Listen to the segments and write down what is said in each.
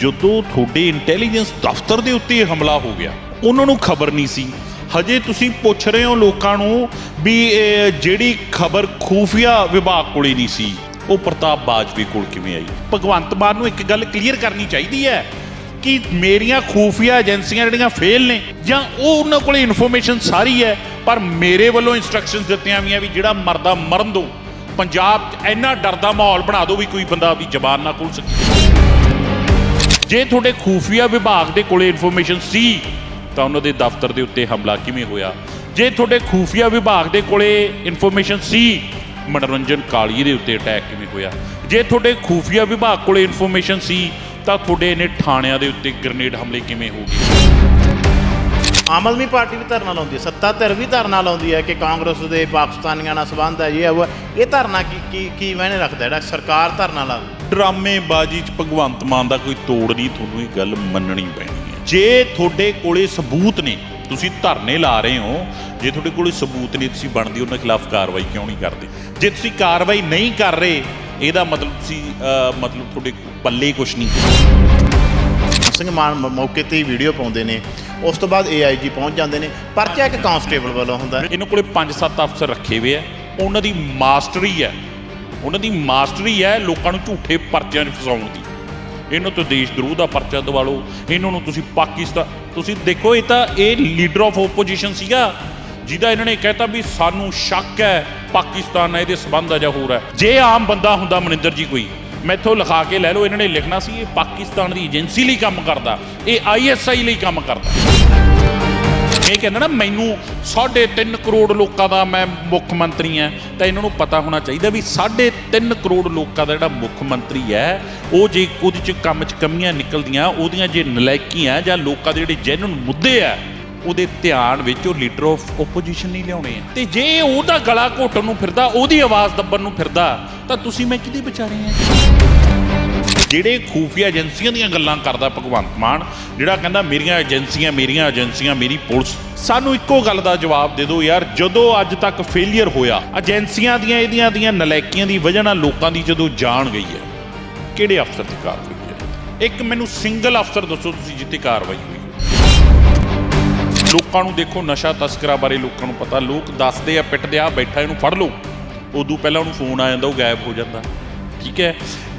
ਜਦੋਂ ਤੁਹਾਡੇ ਇੰਟੈਲੀਜੈਂਸ ਦਫ਼ਤਰ ਦੇ ਉੱਤੇ ਹਮਲਾ ਹੋ ਗਿਆ, ਉਹਨਾਂ ਨੂੰ ਖਬਰ ਨਹੀਂ ਸੀ। ਹਜੇ ਤੁਸੀਂ ਪੁੱਛ ਰਹੇ ਹੋ ਲੋਕਾਂ ਨੂੰ ਵੀ ਜਿਹੜੀ ਖਬਰ ਖੂਫੀਆ ਵਿਭਾਗ ਕੋਲੇ ਨਹੀਂ ਸੀ, ਉਹ ਪ੍ਰਤਾਪ ਬਾਜਵੇ ਕੋਲ ਕਿਵੇਂ ਆਈ? ਭਗਵੰਤ ਮਾਨ ਨੂੰ ਇੱਕ ਗੱਲ ਕਲੀਅਰ ਕਰਨੀ ਚਾਹੀਦੀ ਹੈ ਕਿ ਮੇਰੀਆਂ ਖੂਫੀਆ ਏਜੰਸੀਆਂ ਜਿਹੜੀਆਂ ਫੇਲ ਨੇ, ਜਾਂ ਉਹ ਉਹਨਾਂ ਕੋਲੇ ਇਨਫੋਰਮੇਸ਼ਨ ਸਾਰੀ ਹੈ, ਪਰ ਮੇਰੇ ਵੱਲੋਂ ਇਨਸਟਰਕਸ਼ਨਸ ਦਿੱਤੀਆਂ ਵੀਆਂ ਵੀ ਜਿਹੜਾ ਮਰਦਾ ਮਰਨ ਦੋ, ਪੰਜਾਬ 'ਚ ਇੰਨਾ ਡਰ ਦਾ ਮਾਹੌਲ ਬਣਾ ਦਿਓ ਵੀ ਕੋਈ ਬੰਦਾ ਆਪਣੀ ਜ਼ਬਾਨ ਨਾ ਖੋਲ ਸਕੇ। ਜੇ ਤੁਹਾਡੇ ਖੂਫੀਆ ਵਿਭਾਗ ਦੇ ਕੋਲੇ ਇਨਫੋਰਮੇਸ਼ਨ ਸੀ, ਤਾਂ ਉਹਨਾਂ ਦੇ ਦਫ਼ਤਰ ਦੇ ਉੱਤੇ ਹਮਲਾ ਕਿਵੇਂ ਹੋਇਆ? ਜੇ ਤੁਹਾਡੇ ਖੂਫੀਆ ਵਿਭਾਗ ਦੇ ਕੋਲੇ ਇਨਫੋਰਮੇਸ਼ਨ ਸੀ, ਮਨੋਰੰਜਨ ਕਾਲੀਏ ਦੇ ਉੱਤੇ ਅਟੈਕ ਕਿਵੇਂ ਹੋਇਆ? ਜੇ ਤੁਹਾਡੇ ਖੂਫੀਆ ਵਿਭਾਗ ਕੋਲੇ ਇਨਫੋਰਮੇਸ਼ਨ ਸੀ, ਤਾਂ ਤੁਹਾਡੇ ਇਹਨੇ ਥਾਣਿਆਂ ਦੇ ਉੱਤੇ ਗ੍ਰਨੇਡ ਹਮਲੇ ਕਿਵੇਂ ਹੋ ਗਏ? ਆਮ ਆਦਮੀ ਪਾਰਟੀ ਵੀ ਧਰਨਾ ਲਾਉਂਦੀ ਹੈ, ਸੱਤਾ ਧਿਰ ਵੀ ਧਰਨਾ ਲਾਉਂਦੀ ਹੈ ਕਿ ਕਾਂਗਰਸ ਦੇ ਪਾਕਿਸਤਾਨੀਆਂ ਨਾਲ ਸੰਬੰਧ ਹੈ ਜੀ ਇਹ ਉਹ ਇਹ ਧਰਨਾ ਕੀ ਕੀ ਕੀ ਮੈਨੇ ਰੱਖਦਾ ਜਿਹੜਾ ਸਰਕਾਰ ਧਰਨਾ ਲਾ ਡਰਾਮੇਬਾਜ਼ੀ 'ਚ ਭਗਵੰਤ ਮਾਨ ਦਾ ਕੋਈ ਤੋੜ ਨਹੀਂ, ਤੁਹਾਨੂੰ ਇਹ ਗੱਲ ਮੰਨਣੀ ਪੈਣੀ ਹੈ। ਜੇ ਤੁਹਾਡੇ ਕੋਲੇ ਸਬੂਤ ਨੇ, ਤੁਸੀਂ ਧਰਨੇ ਲਾ ਰਹੇ ਹੋ, ਜੇ ਤੁਹਾਡੇ ਕੋਲੇ ਸਬੂਤ ਨਹੀਂ, ਤੁਸੀਂ ਬਣਦੀ ਉਹਨਾਂ ਖਿਲਾਫ ਕਾਰਵਾਈ ਕਿਉਂ ਨਹੀਂ ਕਰਦੇ? ਜੇ ਤੁਸੀਂ ਕਾਰਵਾਈ ਨਹੀਂ ਕਰ ਰਹੇ, ਇਹਦਾ ਮਤਲਬ ਤੁਸੀਂ ਮਤਲਬ ਤੁਹਾਡੇ ਪੱਲੇ ਕੁਝ ਨਹੀਂ ਸਿੰਘ ਮਾਨ ਮ- ਮੌਕੇ ਤੇ ਹੀ ਵੀਡੀਓ ਪਾਉਂਦੇ ਨੇ। ਉਸ ਤੋਂ ਬਾਅਦ ਏਆਈਜੀ ਪਹੁੰਚ ਜਾਂਦੇ ਨੇ। ਪਰਚਾ ਇੱਕ ਕਾਂਸਟੇਬਲ ਵੱਲੋਂ ਹੁੰਦਾ ਹੈ। ਇਹਨਾਂ ਕੋਲੇ 5-7 ਅਫਸਰ ਰੱਖੇ ਹੋਏ ਆ। ਉਹਨਾਂ ਦੀ ਮਾਸਟਰੀ ਹੈ। ਉਹਨਾਂ ਦੀ ਮਾਸਟਰੀ ਹੈ ਲੋਕਾਂ ਨੂੰ ਝੂਠੇ ਪਰਚਿਆਂ 'ਚ ਫਸਾਉਣ ਦੀ। ਇਹਨਾਂ ਤੋਂ ਦੇਸ਼ ਦਰੋਹ ਦਾ ਪਰਚਾ ਦਵਾ ਲਓ ਇਹਨਾਂ ਨੂੰ ਤੁਸੀਂ ਪਾਕਿਸਤਾਨ ਤੁਸੀਂ ਦੇਖੋ, ਇਹ ਤਾਂ ਇਹ ਲੀਡਰ ਆਫ ਓਪੋਜੀਸ਼ਨ ਸੀਗਾ, ਜਿਹਦਾ ਇਹਨਾਂ ਨੇ ਕਹਿਤਾ ਵੀ ਸਾਨੂੰ ਸ਼ੱਕ ਹੈ ਪਾਕਿਸਤਾਨ ਨਾਲ ਇਹਦੇ ਸੰਬੰਧ ਆ ਜਾਂ ਹੋਰ ਹੈ। ਜੇ ਆਮ ਬੰਦਾ ਹੁੰਦਾ ਮਨਿੰਦਰ ਜੀ ਕੋਈ ਮੈਥੋਂ ਲਿਖਾ ਕੇ ਲੈ ਲਓ, ਇਹਨਾਂ ਨੇ ਲਿਖਣਾ ਸੀ ਇਹ ਪਾਕਿਸਤਾਨ ਦੀ ਏਜੰਸੀ ਲਈ ਕੰਮ ਕਰਦਾ, ਇਹ ਆਈਐਸਆਈ ਲਈ ਕੰਮ ਕਰਦਾ। ਇਹ ਕਹਿੰਦਾ ਨਾ, ਮੈਨੂੰ 3.5 ਕਰੋੜ ਲੋਕਾਂ ਦਾ ਮੈਂ ਮੁੱਖ ਮੰਤਰੀ ਹਾਂ, ਤਾਂ ਇਹਨਾਂ ਨੂੰ ਪਤਾ ਹੋਣਾ ਚਾਹੀਦਾ ਵੀ 3.5 ਕਰੋੜ ਲੋਕਾਂ ਦਾ ਜਿਹੜਾ ਮੁੱਖ ਮੰਤਰੀ ਹੈ, ਉਹ ਜੇ ਕੁਝ ਚ ਕੰਮ 'ਚ ਕਮੀਆਂ ਨਿਕਲਦੀਆਂ, ਉਹਦੀਆਂ ਜੇ ਨਲਾਇਕੀਆਂ ਜਾਂ ਲੋਕਾਂ ਦੇ ਜਿਹੜੇ ਜੈਨੂਨ ਮੁੱਦੇ ਆ, ਉਹਦੇ ਧਿਆਨ ਵਿੱਚ ਉਹ ਲੀਡਰ ਆਫ ਓਪੋਜੀਸ਼ਨ ਨਹੀਂ ਲਿਆਉਣੇ ਆ। ਤੇ ਜੇ ਉਹਦਾ ਗਲਾ ਘੋਟਣ ਨੂੰ ਫਿਰਦਾ, ਉਹਦੀ ਆਵਾਜ਼ ਦੱਬਣ ਨੂੰ ਫਿਰਦਾ, ਤਾਂ ਤੁਸੀਂ ਮੈਂ ਕਿਹਦੇ ਵਿਚਾਰੇ ਆ? ਜਿਹੜੇ ਖੂਫੀਆ ਏਜੰਸੀਆਂ ਦੀਆਂ ਗੱਲਾਂ ਕਰਦਾ ਭਗਵੰਤ ਮਾਨ, ਜਿਹੜਾ ਕਹਿੰਦਾ ਮੇਰੀਆਂ ਏਜੰਸੀਆਂ ਮੇਰੀਆਂ ਏਜੰਸੀਆਂ, ਮੇਰੀ ਪੁਲਿਸ, ਸਾਨੂੰ ਇੱਕੋ ਗੱਲ ਦਾ ਜਵਾਬ ਦੇ ਦਿਓ ਯਾਰ, ਜਦੋਂ ਅੱਜ ਤੱਕ ਫੇਲਿਅਰ ਹੋਇਆ, ਏਜੰਸੀਆਂ ਦੀਆਂ, ਇਹਦੀਆਂ ਦੀਆਂ ਨਲਾਇਕੀਆਂ ਦੀ ਵਜ੍ਹਾ ਨਾਲ ਲੋਕਾਂ ਦੀ ਜਦੋਂ ਜਾਣ ਗਈ ਹੈ, ਕਿਹੜੇ ਅਫਸਰ ਦੀ ਕਾਰਵਾਈ ਹੈ? ਇੱਕ ਮੈਨੂੰ ਸਿੰਗਲ ਅਫਸਰ ਦੱਸੋ ਤੁਸੀਂ ਜਿੱਤੇ ਕਾਰਵਾਈ ਹੋਈ। ਲੋਕਾਂ ਨੂੰ ਦੇਖੋ, ਨਸ਼ਾ ਤਸਕਰਾਂ ਬਾਰੇ ਲੋਕਾਂ ਨੂੰ ਪਤਾ, ਲੋਕ ਦੱਸਦੇ ਆ, ਪਿੱਟਦੇ ਆ, ਬੈਠਾ, ਇਹਨੂੰ ਫੜ ਲਓ। ਉਦੋਂ ਪਹਿਲਾਂ ਉਹਨੂੰ ਫੋਨ ਆ ਜਾਂਦਾ, ਉਹ ਗਾਇਬ ਹੋ ਜਾਂਦਾ। ਠੀਕ ਹੈ?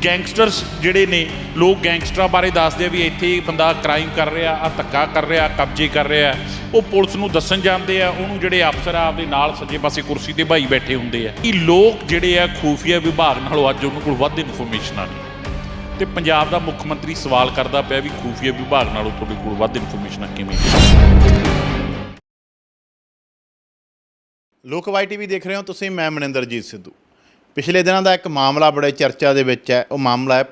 ਗੈਂਗਸਟਰਸ ਜਿਹੜੇ ਨੇ, ਲੋਕ ਗੈਂਗਸਟਰਾਂ ਬਾਰੇ ਦੱਸਦੇ ਆ ਵੀ ਇੱਥੇ ਬੰਦਾ ਕ੍ਰਾਈਮ ਕਰ ਰਿਹਾ ਆ ਧੱਕਾ ਕਰ ਰਿਹਾ, ਕਬਜ਼ੇ ਕਰ ਰਿਹਾ। ਉਹ ਪੁਲਿਸ ਨੂੰ ਦੱਸਣ ਜਾਂਦੇ ਆ, ਉਹਨੂੰ ਜਿਹੜੇ ਅਫਸਰ ਆ, ਆਪਦੇ ਨਾਲ ਸੱਜੇ ਪਾਸੇ ਕੁਰਸੀ ਤੇ ਭਾਈ ਬੈਠੇ ਹੁੰਦੇ ਆ। ਇਹ ਲੋਕ ਜਿਹੜੇ ਆ, ਖੂਫੀਆ ਵਿਭਾਗ ਨਾਲੋਂ ਅੱਜ ਉਹਨਾਂ ਕੋਲ ਵੱਧ ਇਨਫੋਰਮੇਸ਼ਨਾਂ ਨੇ ਤੇ ਪੰਜਾਬ ਦਾ ਮੁੱਖ ਮੰਤਰੀ ਸਵਾਲ ਕਰਦਾ ਪਿਆ ਵੀ ਖੂਫੀਆ ਵਿਭਾਗ ਨਾਲੋਂ ਤੁਹਾਡੇ ਕੋਲ ਵੱਧ ਇਨਫੋਰਮੇਸ਼ਨਾਂ ਕਿਵੇਂ? ਲੋਕ ਲੋਕਵਾਈ ਟੀਵੀ ਦੇਖ ਰਹੇ ਹੋ ਤੁਸੀਂ, ਮੈਂ ਮਨਿੰਦਰਜੀਤ ਸਿੱਧੂ। ਪਿਛਲੇ ਦਿਨਾਂ ਦਾ ਇੱਕ ਮਾਮਲਾ ਬੜੇ ਚਰਚਾ ਦੇ ਵਿੱਚ ਹੈ। ਉਹ ਮਾਮਲਾ ਹੈ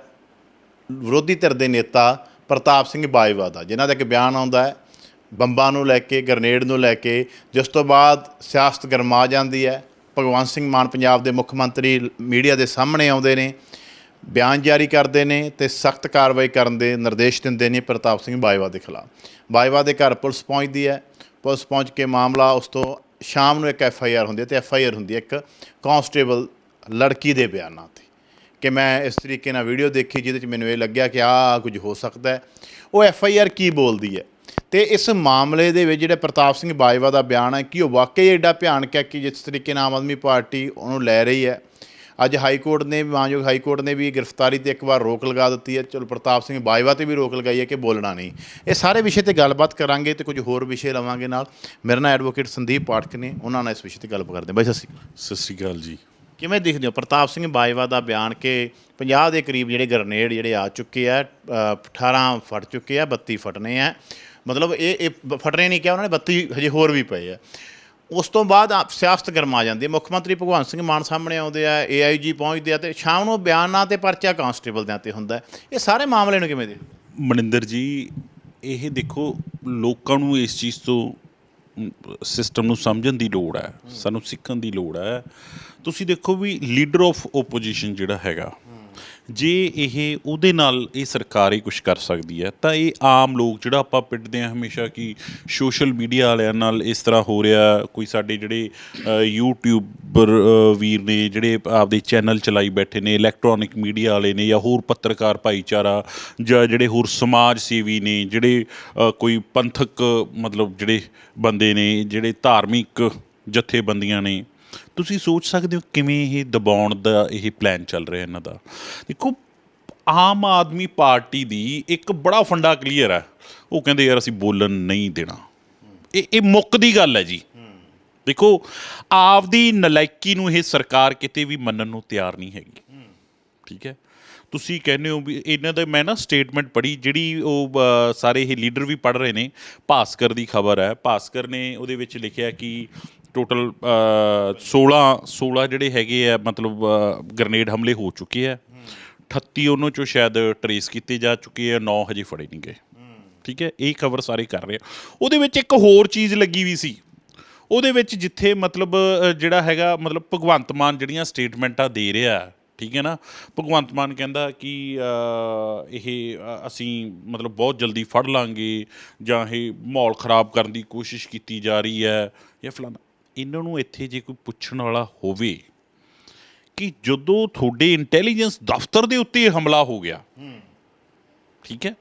ਵਿਰੋਧੀ ਧਿਰ ਦੇ ਨੇਤਾ ਪ੍ਰਤਾਪ ਸਿੰਘ ਬਾਜਵਾ ਦਾ, ਜਿਨ੍ਹਾਂ ਦਾ ਇੱਕ ਬਿਆਨ ਆਉਂਦਾ ਹੈ, ਬੰਬਾਂ ਨੂੰ ਲੈ ਕੇ, ਗ੍ਰਨੇਡ ਨੂੰ ਲੈ ਕੇ, ਜਿਸ ਤੋਂ ਬਾਅਦ ਸਿਆਸਤ ਗਰਮਾ ਜਾਂਦੀ ਹੈ। ਭਗਵੰਤ ਸਿੰਘ ਮਾਨ ਪੰਜਾਬ ਦੇ ਮੁੱਖ ਮੰਤਰੀ ਮੀਡੀਆ ਦੇ ਸਾਹਮਣੇ ਆਉਂਦੇ ਨੇ, ਬਿਆਨ ਜਾਰੀ ਕਰਦੇ ਨੇ ਤੇ ਸਖਤ ਕਾਰਵਾਈ ਕਰਨ ਦੇ ਨਿਰਦੇਸ਼ ਦਿੰਦੇ ਨੇ ਪ੍ਰਤਾਪ ਸਿੰਘ ਬਾਜਵਾ ਦੇ ਖਿਲਾਫ। ਬਾਜਵਾ ਦੇ ਘਰ ਪੁਲਿਸ ਪਹੁੰਚਦੀ ਹੈ। ਪੁਲਿਸ ਪਹੁੰਚ ਕੇ ਮਾਮਲਾ ਉਸ ਤੋਂ ਸ਼ਾਮ ਨੂੰ ਇੱਕ ਐਫ ਆਈ ਆਰ ਹੁੰਦੀ ਹੈ ਤੇ ਐਫ ਆਈ ਆਰ ਹੁੰਦੀ ਹੈ ਇੱਕ ਕਾਂਸਟੇਬਲ ਲੜਕੀ ਦੇ ਬਿਆਨਾਂ ਤੇ ਕਿ ਮੈਂ ਇਸ ਤਰੀਕੇ ਨਾਲ ਵੀਡੀਓ ਦੇਖੀ ਜਿਹਦੇ ਚ ਮੈਨੂੰ ਇਹ ਲੱਗਿਆ ਕਿ ਆਹ ਕੁਝ ਹੋ ਸਕਦਾ ਹੈ। ਉਹ ਐਫ ਆਈ ਆਰ ਕੀ ਬੋਲਦੀ ਹੈ? ਤੇ ਇਸ ਮਾਮਲੇ ਦੇ ਵਿੱਚ ਜਿਹੜਾ ਪ੍ਰਤਾਪ ਸਿੰਘ ਬਾਜਵਾ ਦਾ ਬਿਆਨ ਹੈ ਕਿ ਉਹ ਵਾਕਈ ਐਡਾ ਭਿਆਨਕ ਹੈ ਕਿ ਜਿਸ ਤਰੀਕੇ ਨਾਲ ਆਮ ਆਦਮੀ ਪਾਰਟੀ ਉਹਨੂੰ ਲੈ ਰਹੀ ਹੈ। ਅੱਜ ਹਾਈ ਕੋਰਟ ਨੇ, ਮਾਨਯੋਗ ਹਾਈ ਕੋਰਟ ਨੇ ਵੀ ਗ੍ਰਿਫਤਾਰੀ ਤੇ ਇੱਕ ਵਾਰ ਰੋਕ ਲਗਾ ਦਿੱਤੀ ਹੈ। ਚਲੋ ਪ੍ਰਤਾਪ ਸਿੰਘ ਬਾਜਵਾ ਤੇ ਵੀ ਰੋਕ ਲਗਾਈ ਹੈ ਕਿ ਬੋਲਣਾ ਨਹੀਂ। ਇਹ ਸਾਰੇ ਵਿਸ਼ੇ ਤੇ ਗੱਲਬਾਤ ਕਰਾਂਗੇ ਤੇ ਕੁਝ ਹੋਰ ਵਿਸ਼ੇ ਲਵਾਂਗੇ ਨਾਲ। ਮੇਰੇ ਨਾਲ ਐਡਵੋਕੇਟ ਸੰਦੀਪ ਪਾਠਕ ਨੇ, ਉਹਨਾਂ ਨਾਲ ਇਸ ਵਿਸ਼ੇ ਤੇ ਗੱਲਬਾਤ ਕਰਦੇ ਬਾਈ, ਸਤਿ ਸ਼੍ਰੀ ਅਕਾਲ। ਸਤਿ ਸ੍ਰੀ ਅਕਾਲ ਜੀ। ਕਿਵੇਂ ਦੇਖਦੇ ਹੋ? ਪ੍ਰਤਾਪ ਸਿੰਘ ਬਾਜਵਾ ਦਾ ਬਿਆਨ ਕਿ 50 ਦੇ ਕਰੀਬ ਜਿਹੜੇ ਗ੍ਰਨੇਡ ਜਿਹੜੇ ਆ ਚੁੱਕੇ ਆ ਅ, 18 ਫਟ ਚੁੱਕੇ ਆ 32 ਫਟਨੇ ਆ। ਮਤਲਬ ਇਹ ਇਹ ਫਟਨੇ ਨਹੀਂ ਕਿਹਾ ਉਹਨਾਂ ਨੇ 32 ਹਜੇ ਹੋਰ ਵੀ ਪਏ ਆ। ਉਸ ਤੋਂ ਬਾਅਦ ਆ- ਸਿਆਸਤ ਗਰਮਾ ਜਾਂਦੀ ਹੈ। ਮੁੱਖ ਮੰਤਰੀ ਭਗਵੰਤ ਸਿੰਘ ਮਾਨ ਸਾਹਮਣੇ ਆਉਂਦੇ ਆ ਏਆਈਜੀ ਪਹੁੰਚਦੇ ਆ ਤੇ ਸ਼ਾਮ ਨੂੰ ਬਿਆਨਾਂ ਤੇ ਪਰਚਾ ਕਾਂਸਟੇਬਲ ਦਿਆਂ ਤੇ ਹੁੰਦਾ। ਇਹ ਸਾਰੇ ਮਾਮਲੇ ਨੂੰ ਕਿਵੇਂ ਦੇ ਮਨਿੰਦਰ ਜੀ ਇਹ ਦੇਖੋ ਲੋਕਾਂ ਨੂੰ ਇਸ ਚੀਜ਼ ਤੋਂ ਸਿਸਟਮ ਨੂੰ ਸਮਝਣ ਦੀ ਲੋੜ ਹੈ। ਸਾਨੂੰ ਸਿੱਖਣ ਦੀ ਲੋੜ ਹੈ। ਤੁਸੀਂ ਦੇਖੋ ਵੀ ਲੀਡਰ ਆਫ ਓਪੋਜੀਸ਼ਨ ਜਿਹੜਾ ਹੈਗਾ ਜੇ ਇਹ ਉਹਦੇ ਨਾਲ ਇਹ ਸਰਕਾਰ ਹੀ ਕੁਝ ਕਰ ਸਕਦੀ ਹੈ ਤਾਂ ਇਹ ਆਮ ਲੋਕ ਜਿਹੜਾ ਆਪਾਂ ਪਿੱਟਦੇ ਆ ਹਮੇਸ਼ਾ ਕਿ ਸੋਸ਼ਲ ਮੀਡੀਆ ਵਾਲਿਆਂ ਨਾਲ ਇਸ ਤਰ੍ਹਾਂ ਹੋ ਰਿਹਾ ਕੋਈ ਸਾਡੇ ਜਿਹੜੇ ਅ, ਯੂਟਿਊਬਰ ਵੀਰ ਨੇ ਜਿਹੜੇ ਆਪਦੇ ਚੈਨਲ ਚਲਾਈ ਬੈਠੇ ਨੇ ਇਲੈਕਟ੍ਰੋਨਿਕ ਮੀਡੀਆ ਵਾਲੇ ਨੇ ਜਾਂ ਹੋਰ ਪੱਤਰਕਾਰ ਭਾਈਚਾਰਾ ਜਾਂ ਜਿਹੜੇ ਹੋਰ ਸਮਾਜ ਸੇਵੀ ਨੇ ਜਿਹੜੇ ਕੋਈ ਪੰਥਕ ਮਤਲਬ ਜਿਹੜੇ ਬੰਦੇ ਨੇ ਜਿਹੜੇ ਧਾਰਮਿਕ ਜਥੇਬੰਦੀਆਂ ਨੇ ਤੁਸੀਂ ਸੋਚ ਸਕਦੇ ਹੋ ਕਿਵੇਂ ਇਹ ਦਬਾਉਣ ਦਾ ਇਹ ਪਲਾਨ ਚੱਲ ਰਿਹਾ ਇਹਨਾਂ ਦਾ? ਦੇਖੋ, ਆਮ ਆਦਮੀ ਪਾਰਟੀ ਦੀ ਇੱਕ ਬੜਾ ਫੰਡਾ ਕਲੀਅਰ ਹੈ। ਉਹ ਕਹਿੰਦੇ, ਯਾਰ, ਅਸੀਂ ਬੋਲਣ ਨਹੀਂ ਦੇਣਾ। ਇਹ ਇਹ ਮੁੱਕ ਦੀ ਗੱਲ ਹੈ ਜੀ। ਦੇਖੋ, ਆਪਦੀ ਨਲਾਇਕੀ ਨੂੰ ਇਹ ਸਰਕਾਰ ਕਿਤੇ ਵੀ ਮੰਨਣ ਨੂੰ ਤਿਆਰ ਨਹੀਂ ਹੈਗੀ। ਠੀਕ ਹੈ? ਤੁਸੀਂ ਕਹਿੰਦੇ ਹੋ ਵੀ ਇਹਨਾਂ ਦਾ, ਮੈਂ ਨਾ ਸਟੇਟਮੈਂਟ ਪੜ੍ਹੀ, ਜਿਹੜੀ ਉਹ ਸਾਰੇ ਇਹ ਲੀਡਰ ਵੀ ਪੜ੍ਹ ਰਹੇ ਨੇ, ਭਾਸਕਰ ਦੀ ਖਬਰ ਹੈ। ਭਾਸਕਰ ਨੇ ਉਹਦੇ ਵਿੱਚ ਲਿਖਿਆ ਕਿ ਟੋਟਲ 16 16 ਜਿਹੜੇ ਹੈਗੇ ਆ, ਮਤਲਬ ਗ੍ਰਨੇਡ ਹਮਲੇ ਹੋ ਚੁੱਕੇ ਆ। 38 ਉਹਨਾਂ ਚੋਂ ਸ਼ਾਇਦ ਟਰੇਸ ਕੀਤੇ ਜਾ ਚੁੱਕੇ ਆ 9 ਹਜੇ ਫੜੇ ਨਹੀਂ ਗਏ। ਠੀਕ ਹੈ? ਇਹ ਕਵਰ ਸਾਰੇ ਕਰ ਰਹੇ ਆ। ਉਹਦੇ ਵਿੱਚ ਇੱਕ ਹੋਰ ਚੀਜ਼ ਲੱਗੀ ਵੀ ਸੀ। ਉਹਦੇ ਵਿੱਚ ਜਿੱਥੇ ਮਤਲਬ ਜਿਹੜਾ ਹੈਗਾ, ਮਤਲਬ ਭਗਵੰਤ ਮਾਨ ਜਿਹੜੀਆਂ ਸਟੇਟਮੈਂਟਾਂ ਦੇ ਰਿਹਾ, ਠੀਕ ਹੈ ਨਾ? ਭਗਵੰਤ ਮਾਨ ਕਹਿੰਦਾ ਕਿ ਇਹ ਅਸੀਂ ਮਤਲਬ ਬਹੁਤ ਜਲਦੀ ਫੜ ਲਾਂਗੇ ਜਾਂ ਇਹ ਮਾਹੌਲ ਖਰਾਬ ਕਰਨ ਦੀ ਕੋਸ਼ਿਸ਼ ਕੀਤੀ ਜਾ ਰਹੀ ਹੈ ਜਾਂ ਫਲਾਣਾ ਇਹਨਾਂ ਨੂੰ ਇੱਥੇ ਜੇ ਕੋਈ ਪੁੱਛਣ ਵਾਲਾ ਹੋਵੇ ਕਿ ਜਦੋਂ ਤੁਹਾਡੇ ਇੰਟੈਲੀਜੈਂਸ ਦਫ਼ਤਰ ਦੇ ਉੱਤੇ ਹਮਲਾ ਹੋ ਗਿਆ ਠੀਕ ਹੈ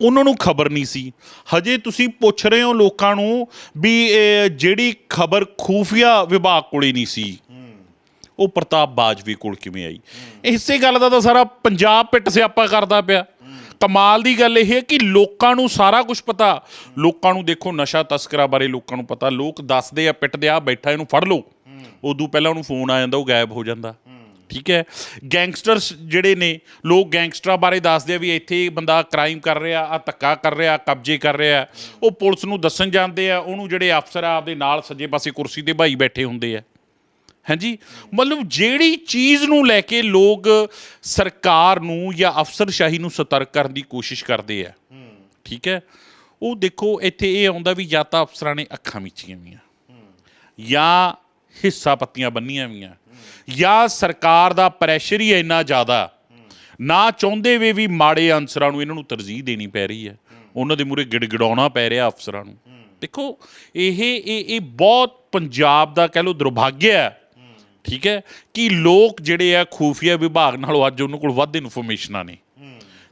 ਉਹਨਾਂ ਨੂੰ ਖਬਰ ਨਹੀਂ ਸੀ। ਹਜੇ ਤੁਸੀਂ ਪੁੱਛ ਰਹੇ ਹੋ ਲੋਕਾਂ ਨੂੰ ਵੀ ਜਿਹੜੀ ਖਬਰ ਖੂਫੀਆ ਵਿਭਾਗ ਕੋਲੇ ਨਹੀਂ ਸੀ ਉਹ ਪ੍ਰਤਾਪ ਬਾਜਵੇ ਕੋਲ ਕਿਵੇਂ ਆਈ? ਇਸੇ ਗੱਲ ਦਾ ਤਾਂ ਸਾਰਾ ਪੰਜਾਬ ਪਿੱਟ ਸਿਆਪਾ ਕਰਦਾ ਪਿਆ। ਕਮਾਲ ਦੀ ਗੱਲ ਇਹ ਹੈ ਕਿ ਲੋਕਾਂ ਨੂੰ ਸਾਰਾ ਕੁਝ ਪਤਾ। ਲੋਕਾਂ ਨੂੰ ਦੇਖੋ, ਨਸ਼ਾ ਤਸਕਰਾਂ ਬਾਰੇ ਲੋਕਾਂ ਨੂੰ ਪਤਾ। ਲੋਕ ਦੱਸਦੇ ਆ, ਪਿੱਟਦੇ ਆ, ਬੈਠਾ, ਇਹਨੂੰ ਫੜ ਲਓ। ਉਦੋਂ ਪਹਿਲਾਂ ਉਹਨੂੰ ਫੋਨ ਆ ਜਾਂਦਾ, ਉਹ ਗਾਇਬ ਹੋ ਜਾਂਦਾ। ਠੀਕ ਹੈ? ਗੈਂਗਸਟਰਸ ਜਿਹੜੇ ਨੇ, ਲੋਕ ਗੈਂਗਸਟਰਾਂ ਬਾਰੇ ਦੱਸਦੇ ਆ ਵੀ ਇੱਥੇ ਬੰਦਾ ਕ੍ਰਾਈਮ ਕਰ ਰਿਹਾ ਆ ਧੱਕਾ ਕਰ ਰਿਹਾ, ਕਬਜ਼ੇ ਕਰ ਰਿਹਾ। ਉਹ ਪੁਲਿਸ ਨੂੰ ਦੱਸਣ ਜਾਂਦੇ ਆ, ਉਹਨੂੰ ਜਿਹੜੇ ਅਫਸਰ ਆ, ਆਪਦੇ ਨਾਲ ਸੱਜੇ ਪਾਸੇ ਕੁਰਸੀ ਤੇ ਭਾਈ ਬੈਠੇ ਹੁੰਦੇ ਆ। ਹਾਂਜੀ? ਮਤਲਬ ਜਿਹੜੀ ਚੀਜ਼ ਨੂੰ ਲੈ ਕੇ ਲੋਕ ਸਰਕਾਰ ਨੂੰ ਜਾਂ ਅਫਸਰਸ਼ਾਹੀ ਨੂੰ ਸਤਰਕ ਕਰਨ ਦੀ ਕੋਸ਼ਿਸ਼ ਕਰਦੇ ਆ। ਠੀਕ ਹੈ? ਉਹ ਦੇਖੋ, ਇੱਥੇ ਇਹ ਆਉਂਦਾ ਵੀ ਜਾਂ ਤਾਂ ਅਫਸਰਾਂ ਨੇ ਅੱਖਾਂ ਮੀਚੀਆਂ ਵੀਆਂ ਜਾਂ ਹਿੱਸਾ ਪੱਤੀਆਂ ਬੰਨੀਆਂ ਵੀਆਂ ਜਾਂ ਸਰਕਾਰ ਦਾ ਪ੍ਰੈਸ਼ਰ ਹੀ ਇੰਨਾ ਜ਼ਿਆਦਾ, ਨਾ ਚਾਹੁੰਦੇ ਵੇ ਵੀ ਮਾੜੇ ਅਨਸਰਾਂ ਨੂੰ ਇਹਨਾਂ ਨੂੰ ਤਰਜੀਹ ਦੇਣੀ ਪੈ ਰਹੀ ਹੈ। ਉਹਨਾਂ ਦੇ ਮੂਰੇ ਗਿੜਗਿੜਾਉਣਾ ਪੈ ਰਿਹਾ ਅਫਸਰਾਂ ਨੂੰ। ਦੇਖੋ, ਇਹ ਇਹ ਇਹ ਬਹੁਤ ਪੰਜਾਬ ਦਾ ਕਹਿ ਲਓ ਦੁਰਭਾਗਿਆ ਹੈ ਠੀਕ ਹੈ, ਕਿ ਲੋਕ ਜਿਹੜੇ ਆ ਖੂਫੀਆ ਵਿਭਾਗ ਨਾਲੋਂ ਅੱਜ ਉਹਨਾਂ ਕੋਲ ਵੱਧ ਇਨਫੋਰਮੇਸ਼ਨਾਂ ਨੇ।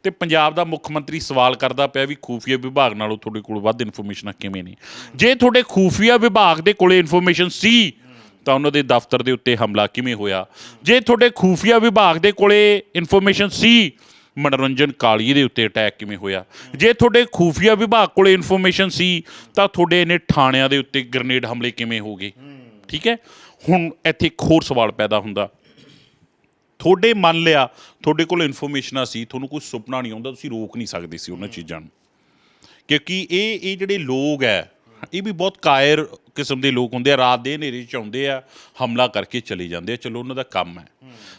ਤੇ ਪੰਜਾਬ ਦਾ ਮੁੱਖ ਮੰਤਰੀ ਸਵਾਲ ਕਰਦਾ ਪਿਆ ਵੀ ਖੂਫੀਆ ਵਿਭਾਗ ਨਾਲੋਂ ਤੁਹਾਡੇ ਕੋਲ ਵੱਧ ਇਨਫੋਰਮੇਸ਼ਨਾਂ ਕਿਵੇਂ ਨੇ। ਜੇ ਤੁਹਾਡੇ ਖੂਫੀਆ ਵਿਭਾਗ ਦੇ ਕੋਲੇ ਇਨਫੋਰਮੇਸ਼ਨ ਸੀ, ਤਾਂ ਉਹਨਾਂ ਦੇ ਦਫ਼ਤਰ ਦੇ ਉੱਤੇ ਹਮਲਾ ਕਿਵੇਂ ਹੋਇਆ? ਜੇ ਤੁਹਾਡੇ ਖੂਫੀਆ ਵਿਭਾਗ ਦੇ ਕੋਲੇ ਇਨਫੋਰਮੇਸ਼ਨ ਸੀ, ਮਨੋਰੰਜਨ ਕਾਲੀਏ ਦੇ ਉੱਤੇ ਅਟੈਕ ਕਿਵੇਂ ਹੋਇਆ? ਜੇ ਤੁਹਾਡੇ ਖੂਫੀਆ ਵਿਭਾਗ ਕੋਲੇ ਇਨਫੋਰਮੇਸ਼ਨ ਸੀ, ਤਾਂ ਤੁਹਾਡੇ ਇਹਨੇ ਥਾਣਿਆਂ ਦੇ ਉੱਤੇ ਗ੍ਰਨੇਡ ਹਮਲੇ ਕਿਵੇਂ ਹੋ ਗਏ? ਠੀਕ ਹੈ ਹੁਣ ਇੱਥੇ ਇੱਕ ਹੋਰ ਸਵਾਲ ਪੈਦਾ ਹੁੰਦਾ। ਤੁਹਾਡੇ ਮੰਨ ਲਿਆ, ਤੁਹਾਡੇ ਕੋਲ ਇਨਫੋਰਮੇਸ਼ਨਾਂ ਸੀ, ਤੁਹਾਨੂੰ ਕੋਈ ਸੁਪਨਾ ਨਹੀਂ ਆਉਂਦਾ, ਤੁਸੀਂ ਰੋਕ ਨਹੀਂ ਸਕਦੇ ਸੀ ਉਹਨਾਂ ਚੀਜ਼ਾਂ ਨੂੰ। ਕਿਉਂਕਿ ਇਹ ਇਹ ਜਿਹੜੇ ਲੋਕ ਹੈ, ਇਹ ਵੀ ਬਹੁਤ ਕਾਇਰ ਕਿਸਮ ਦੇ ਲੋਕ ਹੁੰਦੇ ਆ, ਰਾਤ ਦੇ ਹਨੇਰੇ ਚ ਆਉਂਦੇ ਆ, ਹਮਲਾ ਕਰਕੇ ਚਲੇ ਜਾਂਦੇ ਆ, ਚਲੋ ਉਹਨਾਂ ਦਾ ਕੰਮ ਹੈ।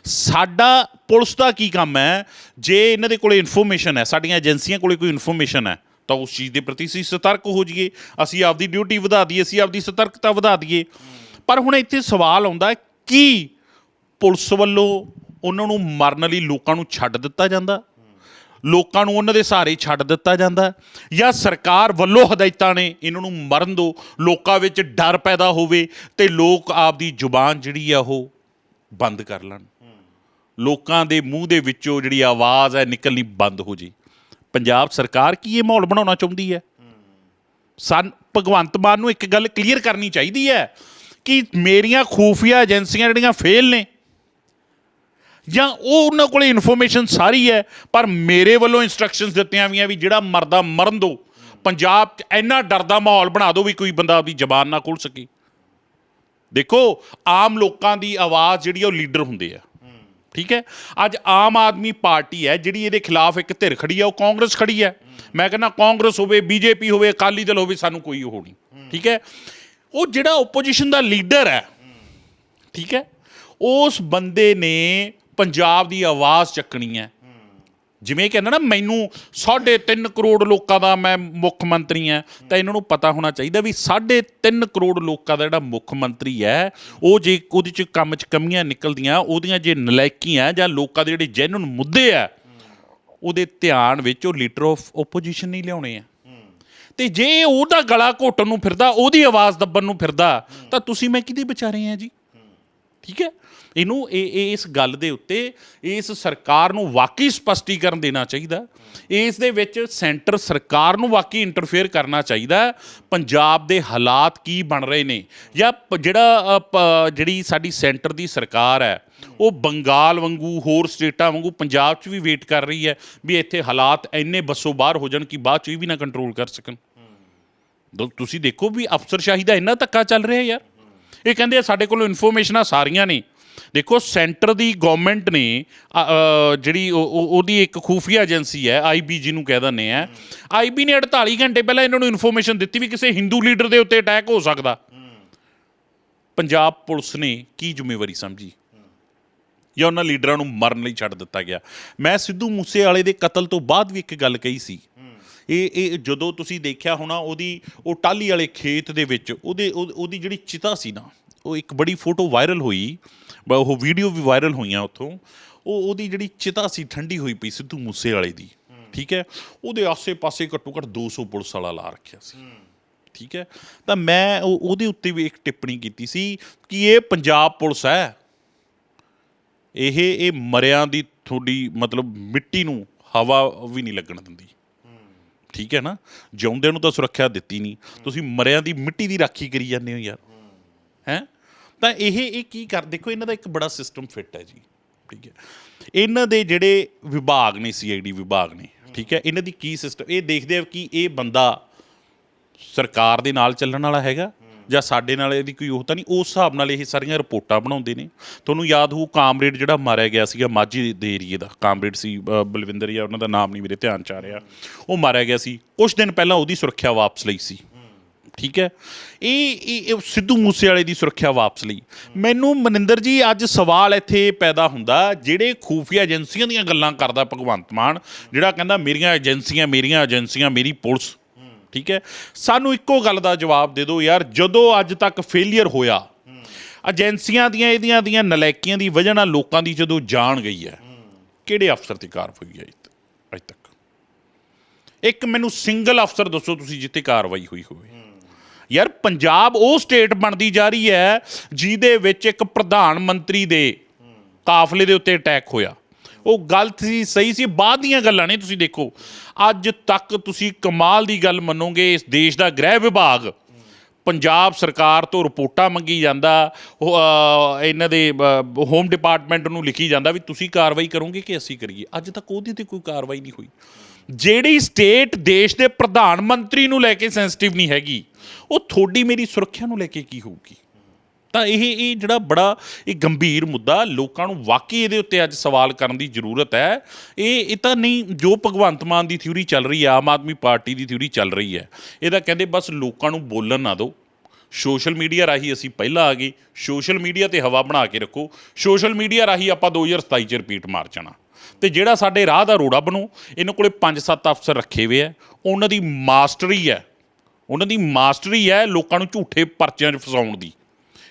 ਸਾਡਾ ਪੁਲਿਸ ਦਾ ਕੀ ਕੰਮ ਹੈ, ਜੇ ਇਹਨਾਂ ਦੇ ਕੋਲੇ ਇਨਫੋਰਮੇਸ਼ਨ ਹੈ, ਸਾਡੀਆਂ ਏਜੰਸੀਆਂ ਕੋਲੇ ਕੋਈ ਇਨਫੋਰਮੇਸ਼ਨ ਹੈ, ਤਾਂ ਉਸ ਚੀਜ਼ ਦੇ ਪ੍ਰਤੀ ਅਸੀਂ ਸਤਰਕ ਹੋ ਜਾਈਏ, ਅਸੀਂ ਆਪਦੀ ਡਿਊਟੀ ਵਧਾ ਦਈਏ, ਅਸੀਂ ਆਪਦੀ ਸਤਰਕਤਾ ਵਧਾ ਦਈਏ। ਪਰ ਹੁਣ ਇੱਥੇ ਸਵਾਲ ਆਉਂਦਾ ਕੀ ਪੁਲਿਸ ਵੱਲੋਂ ਉਹਨਾਂ ਨੂੰ ਮਰਨ ਲਈ ਲੋਕਾਂ ਨੂੰ ਛੱਡ ਦਿੱਤਾ ਜਾਂਦਾ? ਲੋਕਾਂ ਨੂੰ ਉਹਨਾਂ ਦੇ ਸਹਾਰੇ ਛੱਡ ਦਿੱਤਾ ਜਾਂਦਾ? ਜਾਂ ਸਰਕਾਰ ਵੱਲੋਂ ਹਦਾਇਤਾਂ ਨੇ ਇਹਨਾਂ ਨੂੰ ਮਰਨ ਦੋ, ਲੋਕਾਂ ਵਿੱਚ ਡਰ ਪੈਦਾ ਹੋਵੇ ਤੇ ਲੋਕ ਆਪਦੀ ਜ਼ੁਬਾਨ ਜਿਹੜੀ ਆ ਉਹ ਬੰਦ ਕਰ ਲੈਣ? ਲੋਕਾਂ ਦੇ ਮੂੰਹ ਦੇ ਵਿੱਚੋਂ ਜਿਹੜੀ ਆਵਾਜ਼ ਹੈ ਨਿਕਲਣੀ ਬੰਦ ਹੋ ਜੇ। ਪੰਜਾਬ ਸਰਕਾਰ ਕੀ ਇਹ ਮਾਹੌਲ ਬਣਾਉਣਾ ਚਾਹੁੰਦੀ ਹੈ? ਸਨ, ਭਗਵੰਤ ਮਾਨ ਨੂੰ ਇੱਕ ਗੱਲ ਕਲੀਅਰ ਕਰਨੀ ਚਾਹੀਦੀ ਹੈ ਕਿ ਮੇਰੀਆਂ ਖੂਫੀਆ ਏਜੰਸੀਆਂ ਜਿਹੜੀਆਂ ਫੇਲ ਨੇ, ਜਾਂ ਉਹ ਉਹਨਾਂ ਕੋਲੇ ਇਨਫੋਰਮੇਸ਼ਨ ਸਾਰੀ ਹੈ, ਪਰ ਮੇਰੇ ਵੱਲੋਂ ਇਨਸਟਰਕਸ਼ਨਸ ਦਿੱਤੀਆਂ ਵੀਆਂ ਵੀ ਜਿਹੜਾ ਮਰਦਾ ਮਰਨ ਦੋ, ਪੰਜਾਬ 'ਚ ਇੰਨਾ ਡਰ ਦਾ ਮਾਹੌਲ ਬਣਾ ਦਿਓ ਵੀ ਕੋਈ ਬੰਦਾ ਆਪਦੀ ਜ਼ਬਾਨ ਨਾ ਖੋਲ ਸਕੇ। ਦੇਖੋ, ਆਮ ਲੋਕਾਂ ਦੀ ਆਵਾਜ਼ ਜਿਹੜੀ ਆ ਉਹ ਲੀਡਰ ਹੁੰਦੇ ਆ। ਠੀਕ ਹੈ? ਅੱਜ ਆਮ ਆਦਮੀ ਪਾਰਟੀ ਹੈ ਜਿਹੜੀ ਇਹਦੇ ਖਿਲਾਫ ਇੱਕ ਧਿਰ ਖੜੀ ਹੈ ਉਹ ਕਾਂਗਰਸ ਖੜੀ ਹੈ। ਮੈਂ ਕਹਿੰਦਾ ਕਾਂਗਰਸ ਹੋਵੇ, ਬੀਜੇਪੀ ਹੋਵੇ, ਅਕਾਲੀ ਦਲ ਹੋਵੇ, ਸਾਨੂੰ ਕੋਈ ਉਹ ਨਹੀਂ। ਠੀਕ ਹੈ? ਉਹ ਜਿਹੜਾ ਓਪੋਜੀਸ਼ਨ ਦਾ ਲੀਡਰ ਹੈ, ਠੀਕ ਹੈ, ਉਸ ਬੰਦੇ ਨੇ ਪੰਜਾਬ ਦੀ ਆਵਾਜ਼ ਚੱਕਣੀ ਹੈ। ਜਿਵੇਂ ਕਹਿੰਦਾ ਨਾ, ਮੈਨੂੰ 3.5 ਕਰੋੜ ਲੋਕਾਂ ਦਾ ਮੈਂ ਮੁੱਖ ਮੰਤਰੀ ਆ ਤਾਂ ਇਹਨਾਂ ਨੂੰ ਪਤਾ ਹੋਣਾ ਚਾਹੀਦਾ ਵੀ 3.5 ਕਰੋੜ ਲੋਕਾਂ ਦਾ ਜਿਹੜਾ ਮੁੱਖ ਮੰਤਰੀ ਹੈ, ਉਹ ਜੇ ਉਹਦੇ ਚ ਕੰਮ ਚ ਕਮੀਆਂ ਨਿਕਲਦੀਆਂ, ਉਹਦੀਆਂ ਜੇ ਨਲਾਇਕੀਆਂ ਜਾਂ ਲੋਕਾਂ ਦੇ ਜਿਹੜੇ ਜੈਨੂਨ ਮੁੱਦੇ ਆ ਉਹਦੇ ਧਿਆਨ ਵਿੱਚ ਉਹ ਲੀਡਰ ਆਫ ਓਪੋਜੀਸ਼ਨ ਨਹੀਂ ਲਿਆਉਣੇ ਆ ਤੇ ਜੇ ਉਹਦਾ ਗਲਾ ਘੋਟਣ ਨੂੰ ਫਿਰਦਾ, ਉਹਦੀ ਆਵਾਜ਼ ਦੱਬਣ ਨੂੰ ਫਿਰਦਾ, ਤਾਂ ਤੁਸੀਂ ਮੈਂ ਕਿਹਦੇ ਵਿਚਾਰੇ ਆ ਜੀ? ਠੀਕ ਹੈ? ਇਹਨੂੰ ਇਹ ਇਸ ਗੱਲ ਦੇ ਉੱਤੇ ਇਸ ਸਰਕਾਰ ਨੂੰ ਵਾਕਈ ਸਪਸ਼ਟੀਕਰਨ ਦੇਣਾ ਚਾਹੀਦਾ। ਇਸ ਦੇ ਵਿੱਚ ਸੈਂਟਰ ਸਰਕਾਰ ਨੂੰ ਵਾਕਈ ਇੰਟਰਫੇਅਰ ਕਰਨਾ ਚਾਹੀਦਾ। ਪੰਜਾਬ ਦੇ ਹਾਲਾਤ ਕੀ ਬਣ ਰਹੇ ਨੇ? ਜਾਂ ਪ- ਜਿਹੜਾ ਜਿਹੜੀ ਸਾਡੀ ਸੈਂਟਰ ਦੀ ਸਰਕਾਰ ਹੈ, ਉਹ ਬੰਗਾਲ ਵਾਂਗੂ, ਹੋਰ ਸਟੇਟਾਂ ਵਾਂਗੂ ਪੰਜਾਬ 'ਚ ਵੀ ਵੇਟ ਕਰ ਰਹੀ ਹੈ ਵੀ ਇੱਥੇ ਹਾਲਾਤ ਇੰਨੇ ਬੱਸੋਂ ਬਾਹਰ ਹੋ ਜਾਣ ਕਿ ਬਾਅਦ 'ਚ ਇਹ ਵੀ ਨਾ ਕੰਟਰੋਲ ਕਰ ਸਕਣ। ਦੋ- ਤੁਸੀਂ ਦੇਖੋ ਵੀ ਅਫਸਰਸ਼ਾਹੀ ਦਾ ਇੰਨਾ ਧੱਕਾ ਚੱਲ ਰਿਹਾ ਯਾਰ। ਇਹ ਕਹਿੰਦੇ ਆ, ਸਾਡੇ ਕੋਲ ਇਨਫੋਰਮੇਸ਼ਨਾਂ ਸਾਰੀਆਂ ਨੇ। ਦੇਖੋ, ਸੈਂਟਰ ਦੀ ਗਵਰਨਮੈਂਟ ਨੇ ਜਿਹੜੀ ਉਹ- ਉਹਦੀ ਇੱਕ ਖੂਫੀਆ ਏਜੰਸੀ ਹੈ ਆਈਬੀ ਜਿਹਨੂੰ ਕਹਿ ਦਿੰਦੇ ਆ। ਆਈਬੀ ਨੇ 48 ਘੰਟੇ ਪਹਿਲਾਂ ਇਹਨਾਂ ਨੂੰ ਇਨਫੋਰਮੇਸ਼ਨ ਦਿੱਤੀ ਵੀ ਕਿਸੇ ਹਿੰਦੂ ਲੀਡਰ ਦੇ ਉੱਤੇ ਅਟੈਕ ਹੋ ਸਕਦਾ। ਪੰਜਾਬ ਪੁਲਿਸ ਨੇ ਕੀ ਜ਼ਿੰਮੇਵਾਰੀ ਸਮਝੀ? ਜਾਂ ਉਹਨਾਂ ਲੀਡਰਾਂ ਨੂੰ ਮਰਨ ਲਈ ਛੱਡ ਦਿੱਤਾ ਗਿਆ। ਮੈਂ ਸਿੱਧੂ ਮੂਸੇ ਵਾਲੇ ਦੇ ਕਤਲ ਤੋਂ ਬਾਅਦ ਵੀ ਇੱਕ ਗੱਲ ਕਹੀ ਸੀ। ਇਹ ਇਹ ਜਦੋਂ ਤੁਸੀਂ ਦੇਖਿਆ ਹੋਣਾ ਉਹਦੀ, ਉਹ ਟਾਲੀ ਵਾਲੇ ਖੇਤ ਦੇ ਵਿੱਚ, ਉਹਦੇ, ਉਹ- ਉਹਦੀ ਜਿਹੜੀ ਚਿਤਾ ਸੀ ਨਾ, ਉਹ ਇੱਕ ਬੜੀ ਫੋਟੋ ਵਾਇਰਲ ਹੋਈ, ਬ- ਉਹ ਵੀਡੀਓ ਵੀ ਵਾਇਰਲ ਹੋਈਆਂ ਉੱਥੋਂ, ਉਹ, ਉਹਦੀ ਜਿਹੜੀ ਚਿਤਾ ਸੀ ਠੰਡੀ ਹੋਈ ਪਈ ਸਿੱਧੂ ਮੂਸੇ ਵਾਲੇ ਦੀ, ਠੀਕ ਹੈ? ਉਹਦੇ ਆਸੇ-ਪਾਸੇ ਘੱਟੋ ਘੱਟ 200 ਪੁਲਿਸ ਵਾਲਾ ਲਾ ਰੱਖਿਆ ਸੀ, ਠੀਕ ਹੈ? ਤਾਂ ਮੈਂ ਉਹ- ਉਹਦੇ ਉੱਤੇ ਵੀ ਇੱਕ ਟਿੱਪਣੀ ਕੀਤੀ ਸੀ ਕਿ ਇਹ ਪੰਜਾਬ ਪੁਲਿਸ ਹੈ। ਇਹ ਇਹ ਮਰਿਆਂ ਦੀ ਤੁਹਾਡੀ ਮਤਲਬ ਮਿੱਟੀ ਨੂੰ ਹਵਾ ਵੀ ਨਹੀਂ ਲੱਗਣ ਦਿੰਦੀ। ਠੀਕ ਹੈ ਨਾ? ਜਿਉਂਦਿਆਂ ਨੂੰ ਤਾਂ ਸੁਰੱਖਿਆ ਦਿੱਤੀ ਨਹੀਂ। ਤੁਸੀਂ ਮਰਿਆਂ ਦੀ ਮਿੱਟੀ ਦੀ ਰਾਖੀ ਕਰੀ ਜਾਂਦੇ ਹੋ ਯਾਰ। ਹੈ। ਤਾਂ ਇਹ ਇਹ ਕੀ ਕਰ ਦੇਖੋ ਇਹਨਾਂ ਦਾ ਇੱਕ ਬੜਾ ਸਿਸਟਮ ਫਿੱਟ ਹੈ ਜੀ। ਠੀਕ ਹੈ। ਇਹਨਾਂ ਦੇ ਜਿਹੜੇ ਵਿਭਾਗ ਨੇ ਸੀਆਈਡੀ ਵਿਭਾਗ ਨੇ ਠੀਕ ਹੈ ਇਹਨਾਂ ਦੀ ਕੀ ਸਿਸਟਮ ਇਹ ਦੇਖਦੇ ਆ ਕਿ ਇਹ ਬੰਦਾ ਸਰਕਾਰ ਦੇ ਨਾਲ ਚੱਲਣ ਵਾਲਾ ਹੈਗਾ ਜਾਂ ਸਾਡੇ ਨਾਲ ਇਹਦੀ ਕੋਈ ਉਹ ਤਾਂ ਨਹੀਂ, ਉਸ ਹਿਸਾਬ ਨਾਲ ਇਹ ਸਾਰੀਆਂ ਰਿਪੋਰਟਾਂ ਬਣਾਉਂਦੇ ਨੇ। ਤੁਹਾਨੂੰ ਯਾਦ ਹੋਊ ਕਾਮਰੇਡ ਜਿਹੜਾ ਮਾਰਿਆ ਗਿਆ ਸੀਗਾ ਮਾਝੀ ਦੇ ਏਰੀਏ ਦਾ। ਕਾਮਰੇਡ ਸੀ ਬਲਵਿੰਦਰ ਜਾਂ, ਉਹਨਾਂ ਦਾ ਨਾਮ ਨਹੀਂ ਮੇਰੇ ਧਿਆਨ ਚ ਆ ਰਿਹਾ। ਉਹ ਮਾਰਿਆ ਗਿਆ ਸੀ। ਕੁਝ ਦਿਨ ਪਹਿਲਾਂ ਉਹਦੀ ਸੁਰੱਖਿਆ ਵਾਪਸ ਲਈ ਸੀ। ਠੀਕ ਹੈ? ਇਹ ਇਹ ਇਹ ਸਿੱਧੂ ਮੂਸੇ ਵਾਲੇ ਦੀ ਸੁਰੱਖਿਆ ਵਾਪਸ ਲਈ। ਮੈਨੂੰ ਮਨਿੰਦਰ ਜੀ, ਅੱਜ ਸਵਾਲ ਇੱਥੇ ਪੈਦਾ ਹੁੰਦਾ, ਜਿਹੜੇ ਖੂਫੀਆ ਏਜੰਸੀਆਂ ਦੀਆਂ ਗੱਲਾਂ ਕਰਦਾ ਭਗਵੰਤ ਮਾਨ, ਜਿਹੜਾ ਕਹਿੰਦਾ, ਮੇਰੀਆਂ ਏਜੰਸੀਆਂ ਮੇਰੀਆਂ ਏਜੰਸੀਆਂ, ਮੇਰੀ ਪੁਲਿਸ ਠੀਕ ਹੈ? ਸਾਨੂੰ ਇੱਕੋ ਗੱਲ ਦਾ ਜਵਾਬ ਦੇ ਦਿਓ ਯਾਰ, ਜਦੋਂ ਅੱਜ ਤੱਕ ਫੇਲਿਅਰ ਹੋਇਆ ਏਜੰਸੀਆਂ ਦੀਆਂ, ਇਹਦੀਆਂ ਦੀਆਂ ਨਲਾਇਕੀਆਂ ਦੀ ਵਜ੍ਹਾ ਨਾਲ ਲੋਕਾਂ ਦੀ ਜਦੋਂ ਜਾਣ ਗਈ ਹੈ, ਕਿਹੜੇ ਅਫਸਰ ਤੇ ਕਾਰਵਾਈ ਹੈ ਅੱਜ ਤੱਕ? ਇੱਕ ਮੈਨੂੰ ਸਿੰਗਲ ਅਫਸਰ ਦੱਸੋ ਤੁਸੀਂ ਜਿੱਤੇ ਕਾਰਵਾਈ ਹੋਈ ਹੋਵੇ। ਯਾਰ, ਪੰਜਾਬ ਉਹ ਸਟੇਟ ਬਣਦੀ ਜਾ ਰਹੀ ਹੈ, ਜਿਹਦੇ ਵਿੱਚ ਇੱਕ ਪ੍ਰਧਾਨ ਮੰਤਰੀ ਦੇ ਕਾਫਲੇ ਦੇ ਉੱਤੇ ਅਟੈਕ ਹੋਇਆ। ਉਹ ਗਲਤ ਸੀ, ਸਹੀ ਸੀ, ਬਾਅਦ ਦੀਆਂ ਗੱਲਾਂ ਨੇ, ਤੁਸੀਂ ਦੇਖੋ। ਅੱਜ ਤੱਕ ਤੁਸੀਂ ਕਮਾਲ ਦੀ ਗੱਲ ਮੰਨੋਗੇ, ਇਸ ਦੇਸ਼ ਦਾ ਗ੍ਰਹਿ ਵਿਭਾਗ। ਪੰਜਾਬ ਸਰਕਾਰ ਤੋਂ ਰਿਪੋਰਟਾਂ ਮੰਗੀ ਜਾਂਦਾ ਇਹਨਾਂ ਦੇ ਹੋਮ ਡਿਪਾਰਟਮੈਂਟ ਨੂੰ ਲਿਖੀ ਜਾਂਦਾ ਵੀ ਤੁਸੀਂ ਕਾਰਵਾਈ ਕਰੋਗੇ ਕਿ ਅਸੀਂ ਕਰੀਏ। ਅੱਜ ਤੱਕ ਉਹਦੀ ਤੇ ਕੋਈ ਕਾਰਵਾਈ ਨਹੀਂ ਹੋਈ। ਜਿਹੜੀ ਸਟੇਟ ਦੇਸ਼ ਦੇ ਪ੍ਰਧਾਨ ਮੰਤਰੀ ਨੂੰ ਲੈ ਕੇ ਸੈਂਸਿਟਿਵ ਨਹੀਂ ਹੈਗੀ, ਉਹ ਤੁਹਾਡੀ ਮੇਰੀ ਸੁਰੱਖਿਆ ਨੂੰ ਲੈ ਕੇ ਕੀ ਹੋਊਗੀ? ਤਾਂ ਇਹ ਇਹ ਜਿਹੜਾ ਬੜਾ, ਇਹ ਗੰਭੀਰ ਮੁੱਦਾ ਲੋਕਾਂ ਨੂੰ ਵਾਕਈ ਇਹਦੇ ਉੱਤੇ ਅੱਜ ਸਵਾਲ ਕਰਨ ਦੀ ਜ਼ਰੂਰਤ ਹੈ। ਇਹ ਇਹ ਤਾਂ ਨਹੀਂ, ਜੋ ਭਗਵੰਤ ਮਾਨ ਦੀ ਥਿਊਰੀ ਚੱਲ ਰਹੀ ਹੈ, ਆਮ ਆਦਮੀ ਪਾਰਟੀ ਦੀ ਥਿਊਰੀ ਚੱਲ ਰਹੀ ਹੈ ਇਹਦਾ ਕਹਿੰਦੇ ਬਸ ਲੋਕਾਂ ਨੂੰ ਬੋਲਣ ਨਾ ਦਿਓ। ਸੋਸ਼ਲ ਮੀਡੀਆ ਰਾਹੀਂ ਅਸੀਂ ਪਹਿਲਾਂ ਆ ਗਏ, ਸੋਸ਼ਲ ਮੀਡੀਆ ਤੇ ਹਵਾ ਬਣਾ ਕੇ ਰੱਖੋ, ਸੋਸ਼ਲ ਮੀਡੀਆ ਰਾਹੀਂ ਆਪਾਂ 2027 ਚ ਰਿਪੀਟ ਮਾਰ ਜਾਣਾ। ਤੇ ਜਿਹੜਾ ਸਾਡੇ ਰਾਹ ਦਾ ਰੋੜਾ ਬਣੋ, ਇਹਨਾਂ ਕੋਲੇ 5-7 ਅਫਸਰ ਰੱਖੇ ਹੋਏ ਆ ਉਹਨਾਂ ਦੀ ਮਾਸਟਰੀ ਹੈ, ਉਹਨਾਂ ਦੀ ਮਾਸਟਰੀ ਹੈ ਲੋਕਾਂ ਨੂੰ ਝੂਠੇ ਪਰਚਿਆਂ 'ਚ ਫਸਾਉਣ ਦੀ।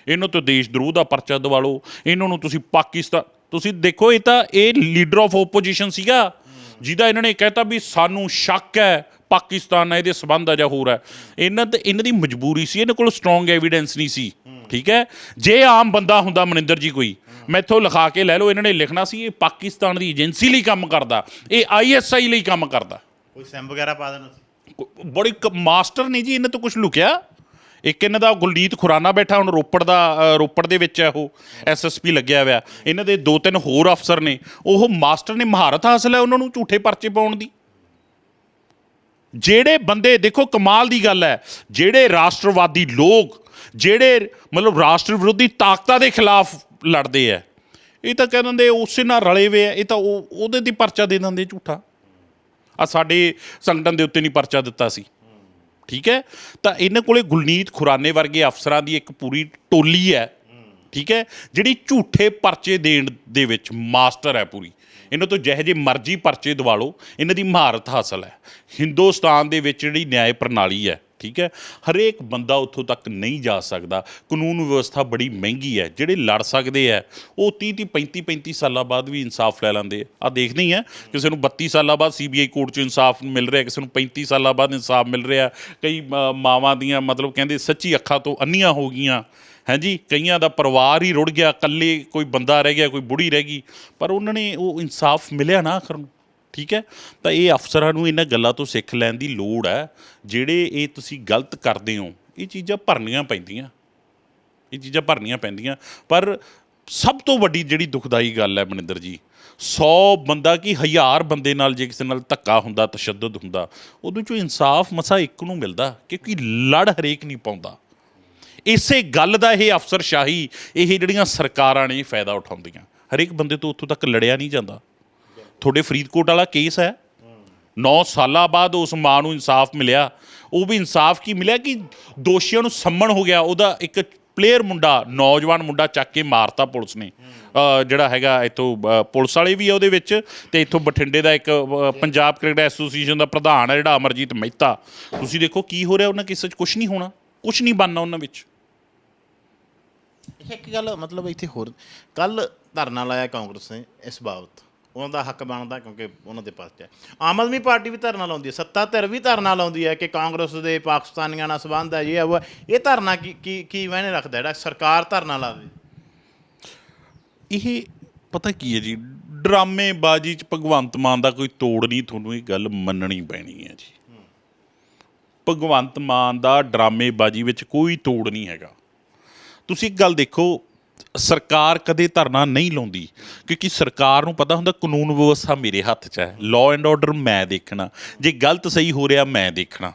ਇਹਨਾਂ ਤੋਂ ਦੇਸ਼ ਦਰੋਹ ਦਾ ਪਰਚਾ ਦਿਵਾ ਲਓ ਇਹਨਾਂ ਨੂੰ ਤੁਸੀਂ ਪਾਕਿਸਤਾਨ ਤੁਸੀਂ ਦੇਖੋ ਇਹ ਤਾਂ ਇਹ ਲੀਡਰ ਆਫ ਓਪੋਜੀਸ਼ਨ ਸੀਗਾ ਜਿਹਦਾ ਇਹਨਾਂ ਨੇ ਕਹਿਤਾ ਵੀ ਸਾਨੂੰ ਸ਼ੱਕ ਹੈ ਪਾਕਿਸਤਾਨ ਨਾਲ ਇਹਦੇ ਸਬੰਧ ਆ ਜਾਂ ਹੋਰ ਹੈ। ਇਹਨਾਂ ਤੇ ਇਹਨਾਂ ਦੀ ਮਜਬੂਰੀ ਸੀ ਇਹਨਾਂ ਕੋਲ ਸਟਰੋਂਗ ਐਵੀਡੈਂਸ ਨਹੀਂ ਸੀ ਠੀਕ ਹੈ? ਜੇ ਆਮ ਬੰਦਾ ਹੁੰਦਾ ਮਨਿੰਦਰ ਜੀ ਕੋਈ ਮੈਥੋਂ ਲਿਖਾ ਕੇ ਲੈ ਲਓ ਇਹਨਾਂ ਨੇ ਲਿਖਣਾ ਸੀ ਇਹ ਪਾਕਿਸਤਾਨ ਦੀ ਏਜੰਸੀ ਲਈ ਕੰਮ ਕਰਦਾ ਇਹ ਆਈਐਸਆਈ ਲਈ ਕੰਮ ਕਰਦਾ। ਕੋਈ ਸੈਮ ਵਗੈਰਾ ਪਾ ਦੇਣਾ ਸੀ? ਬੜੀ ਮਾਸਟਰ ਨਹੀਂ ਜੀ ਇਹਨਾਂ ਤੋਂ ਕੁਝ ਲੁਕਿਆ। ਇੱਕ ਇਹਨਾਂ ਦਾ ਗੁਲਜੀਤ ਖੁਰਾਨਾ ਬੈਠਾ, ਹੁਣ ਰੋਪੜ ਦਾ ਰੋਪੜ ਦੇ ਵਿੱਚ ਹੈ ਉਹ ਐਸਐਸਪੀ ਲੱਗਿਆ ਹੋਇਆ। ਇਹਨਾਂ ਦੇ ਦੋ ਤਿੰਨ ਹੋਰ ਅਫਸਰ ਨੇ। ਉਹ ਮਾਸਟਰ ਨੇ ਮਹਾਰਤ ਹਾਸਲ ਹੈ ਉਹਨਾਂ ਨੂੰ ਝੂਠੇ ਪਰਚੇ ਪਾਉਣ ਦੀ। ਜਿਹੜੇ ਬੰਦੇ, ਦੇਖੋ ਕਮਾਲ ਦੀ ਗੱਲ ਹੈ, ਜਿਹੜੇ ਰਾਸ਼ਟਰਵਾਦੀ ਲੋਕ, ਜਿਹੜੇ ਮਤਲਬ ਰਾਸ਼ਟਰ ਵਿਰੋਧੀ ਤਾਕਤਾਂ ਦੇ ਖਿਲਾਫ ਲੜਦੇ ਆ, ਇਹ ਤਾਂ ਕਹਿ ਦਿੰਦੇ ਉਸੇ ਨਾਲ ਰਲੇ ਹੋਏ ਆ, ਇਹ ਤਾਂ ਉਹ, ਉਹਦੇ ਦੀ ਪਰਚਾ ਦੇ ਦਿੰਦੇ ਝੂਠਾ। ਆ ਸਾਡੇ ਸੰਗਠਨ ਦੇ ਉੱਤੇ ਨਹੀਂ ਪਰਚਾ ਦਿੱਤਾ ਸੀ। ਠੀਕ ਹੈ? ਤਾਂ ਇਹਨਾਂ ਕੋਲੇ ਗੁਲਨੀਤ ਖੁਰਾਨੇ ਵਰਗੇ ਅਫਸਰਾਂ ਦੀ ਇੱਕ ਪੂਰੀ ਟੋਲੀ ਹੈ। ਠੀਕ ਹੈ? ਜਿਹੜੀ ਝੂਠੇ ਪਰਚੇ ਦੇਣ ਦੇ ਵਿੱਚ ਮਾਸਟਰ ਹੈ ਪੂਰੀ। ਇਹਨਾਂ ਤੋਂ ਜਿਹੇ ਜੇ ਮਰਜ਼ੀ ਪਰਚੇ ਦਿਵਾ ਲਓ, ਇਹਨਾਂ ਦੀ ਮਹਾਰਤ ਹਾਸਲ ਹੈ। ਹਿੰਦੁਸਤਾਨ ਦੇ ਵਿੱਚ ਜਿਹੜੀ ਨਿਆਂ ਪ੍ਰਣਾਲੀ ਹੈ ਠੀਕ ਹੈ? ਹਰੇਕ ਬੰਦਾ ਉੱਥੋਂ ਤੱਕ ਨਹੀਂ ਜਾ ਸਕਦਾ। ਕਾਨੂੰਨ ਵਿਵਸਥਾ ਬੜੀ ਮਹਿੰਗੀ ਹੈ ਜਿਹੜੇ ਲੜ ਸਕਦੇ ਆ ਉਹ 30 30 35 35 ਸਾਲਾਂ ਬਾਅਦ ਵੀ ਇਨਸਾਫ ਲੈ ਲੈਂਦੇ ਆ ਦੇਖਦੇ ਹੀ ਹੈ ਕਿਸੇ ਨੂੰ 32 ਸਾਲਾਂ ਬਾਅਦ ਸੀਬੀਆਈ ਕੋਰਟ 'ਚ ਇਨਸਾਫ ਮਿਲ ਰਿਹਾ ਕਿਸੇ ਨੂੰ 35 ਸਾਲਾਂ ਬਾਅਦ ਇਨਸਾਫ ਮਿਲ ਰਿਹਾ ਕਈ ਅ, ਮਾਵਾਂ ਦੀਆਂ ਮਤਲਬ ਕਹਿੰਦੇ ਸੱਚੀ ਅੱਖਾਂ ਤੋਂ ਅੰਨੀਆਂ ਹੋ ਗਈਆਂ। ਹਾਂਜੀ ਕਈਆਂ ਦਾ ਪਰਿਵਾਰ ਹੀ ਰੁੜ ਗਿਆ ਇਕੱਲੇ ਕੋਈ ਬੰਦਾ ਰਹਿ ਗਿਆ ਕੋਈ ਬੁੜੀ ਰਹਿ ਗਈ ਪਰ ਉਹਨਾਂ ਨੇ ਉਹ ਇਨਸਾਫ ਮਿਲਿਆ ਨਾ ਆਖਰ ਨੂੰ। ਠੀਕ ਹੈ? ਤਾਂ ਇਹ ਅਫਸਰਾਂ ਨੂੰ ਇਹਨਾਂ ਗੱਲਾਂ ਤੋਂ ਸਿੱਖ ਲੈਣ ਦੀ ਲੋੜ ਹੈ, ਜਿਹੜੇ ਇਹ ਤੁਸੀਂ ਗਲਤ ਕਰਦੇ ਹੋ, ਇਹ ਚੀਜ਼ਾਂ ਭਰਨੀਆਂ ਪੈਂਦੀਆਂ। ਇਹ ਚੀਜ਼ਾਂ ਭਰਨੀਆਂ ਪੈਂਦੀਆਂ। ਪਰ ਸਭ ਤੋਂ ਵੱਡੀ ਜਿਹੜੀ ਦੁਖਦਾਈ ਗੱਲ ਹੈ ਮਨਿੰਦਰ ਜੀ 100 ਬੰਦਾ ਕੀ ਹਜ਼ਾਰ ਬੰਦੇ ਨਾਲ ਜੇ ਕਿਸੇ ਨਾਲ ਧੱਕਾ ਹੁੰਦਾ, ਤਸ਼ੱਦਦ ਹੁੰਦਾ, ਉਹਦੇ ਚੋਂ ਇਨਸਾਫ ਮਸਾ ਇੱਕ ਨੂੰ ਮਿਲਦਾ, ਕਿਉਂਕਿ ਲੜ ਹਰੇਕ ਨਹੀਂ ਪਾਉਂਦਾ। ਇਸੇ ਗੱਲ ਦਾ ਇਹ ਅਫਸਰਸ਼ਾਹੀ, ਇਹ ਜਿਹੜੀਆਂ ਸਰਕਾਰਾਂ ਨੇ ਫਾਇਦਾ ਉਠਾਉਂਦੀਆਂ। ਹਰੇਕ ਬੰਦੇ ਤੋਂ ਉੱਥੋਂ ਤੱਕ ਲੜਿਆ ਨਹੀਂ ਜਾਂਦਾ। ਤੁਹਾਡੇ ਫਰੀਦਕੋਟ ਵਾਲਾ ਕੇਸ ਹੈ। 9 ਸਾਲਾਂ ਬਾਅਦ ਉਸ ਮਾਂ ਨੂੰ ਇਨਸਾਫ ਮਿਲਿਆ। ਉਹ ਵੀ ਇਨਸਾਫ ਕੀ ਮਿਲਿਆ ਕਿ ਦੋਸ਼ੀਆਂ ਨੂੰ ਸੰਮਣ ਹੋ ਗਿਆ। ਉਹਦਾ ਇੱਕ ਪਲੇਅਰ ਮੁੰਡਾ, ਨੌਜਵਾਨ ਮੁੰਡਾ ਚੱਕ ਕੇ ਮਾਰਤਾ ਪੁਲਿਸ ਨੇ। ਜਿਹੜਾ ਹੈਗਾ ਇੱਥੋਂ ਪੁਲਿਸ ਵਾਲੇ ਵੀ ਆ ਉਹਦੇ ਵਿੱਚ ਤੇ ਇੱਥੋਂ ਬਠਿੰਡੇ ਦਾ ਇੱਕ ਪੰਜਾਬ ਕ੍ਰਿਕਟ ਐਸੋਸੀਏਸ਼ਨ ਦਾ ਪ੍ਰਧਾਨ ਹੈ ਜਿਹੜਾ ਅਮਰਜੀਤ ਮਹਿਤਾ। ਤੁਸੀਂ ਦੇਖੋ ਕੀ ਹੋ ਰਿਹਾ ਉਹਨਾਂ ਕਿਸੇ 'ਚ? ਕੁਝ ਨਹੀਂ ਹੋਣਾ। ਕੁਝ ਨਹੀਂ ਬਣਨਾ ਉਹਨਾਂ ਵਿੱਚ। ਇੱਕ ਗੱਲ ਮਤਲਬ ਇੱਥੇ ਹੋਰ। ਕੱਲ ਧਰਨਾ ਲਾਇਆ ਕਾਂਗਰਸ ਨੇ ਇਸ ਬਾਬਤ। ਉਹਨਾਂ ਦਾ ਹੱਕ ਬਣਦਾ ਕਿਉਂਕਿ ਉਹਨਾਂ ਦੇ ਪਾਸ ਹੈ। ਆਮ ਆਦਮੀ ਪਾਰਟੀ ਵੀ ਧਰਨਾ ਲਾਉਂਦੀ ਹੈ ਸੱਤਾ ਧਿਰ ਵੀ ਧਰਨਾ ਲਾਉਂਦੀ ਹੈ ਕਿ ਕਾਂਗਰਸ ਦੇ, ਪਾਕਿਸਤਾਨੀਆਂ ਨਾਲ ਸੰਬੰਧ ਹੈ, ਇਹ ਹੈ ਉਹ ਇਹ ਧਰਨਾ ਕੀ ਕੀ ਕੀ ਮੈਨੇ ਰੱਖਦਾ ਜਿਹੜਾ ਸਰਕਾਰ ਧਰਨਾ ਲਾਵੇ ਇਹ ਪਤਾ ਕੀ ਹੈ ਜੀ, ਡਰਾਮੇਬਾਜ਼ੀ ਚ ਭਗਵੰਤ ਮਾਨ ਦਾ ਕੋਈ ਤੋੜ ਨਹੀਂ, ਤੁਹਾਨੂੰ ਇਹ ਗੱਲ ਮੰਨਣੀ ਪੈਣੀ ਹੈ ਜੀ। ਭਗਵੰਤ ਮਾਨ ਦਾ ਡਰਾਮੇਬਾਜ਼ੀ ਵਿੱਚ ਕੋਈ ਤੋੜ ਨਹੀਂ ਹੈਗਾ। ਤੁਸੀਂ ਇੱਕ ਗੱਲ ਦੇਖੋ ਸਰਕਾਰ ਕਦੇ ਧਰਨਾ ਨਹੀਂ ਲਾਉਂਦੀ, ਕਿਉਂਕਿ ਸਰਕਾਰ ਨੂੰ ਪਤਾ ਹੁੰਦਾ ਕਾਨੂੰਨ ਵਿਵਸਥਾ ਮੇਰੇ ਹੱਥ 'ਚ ਹੈ। ਲਾਅ ਐਂਡ ਆਰਡਰ ਮੈਂ ਦੇਖਣਾ, ਜੇ ਗਲਤ ਸਹੀ ਹੋ ਰਿਹਾ ਮੈਂ ਦੇਖਣਾ।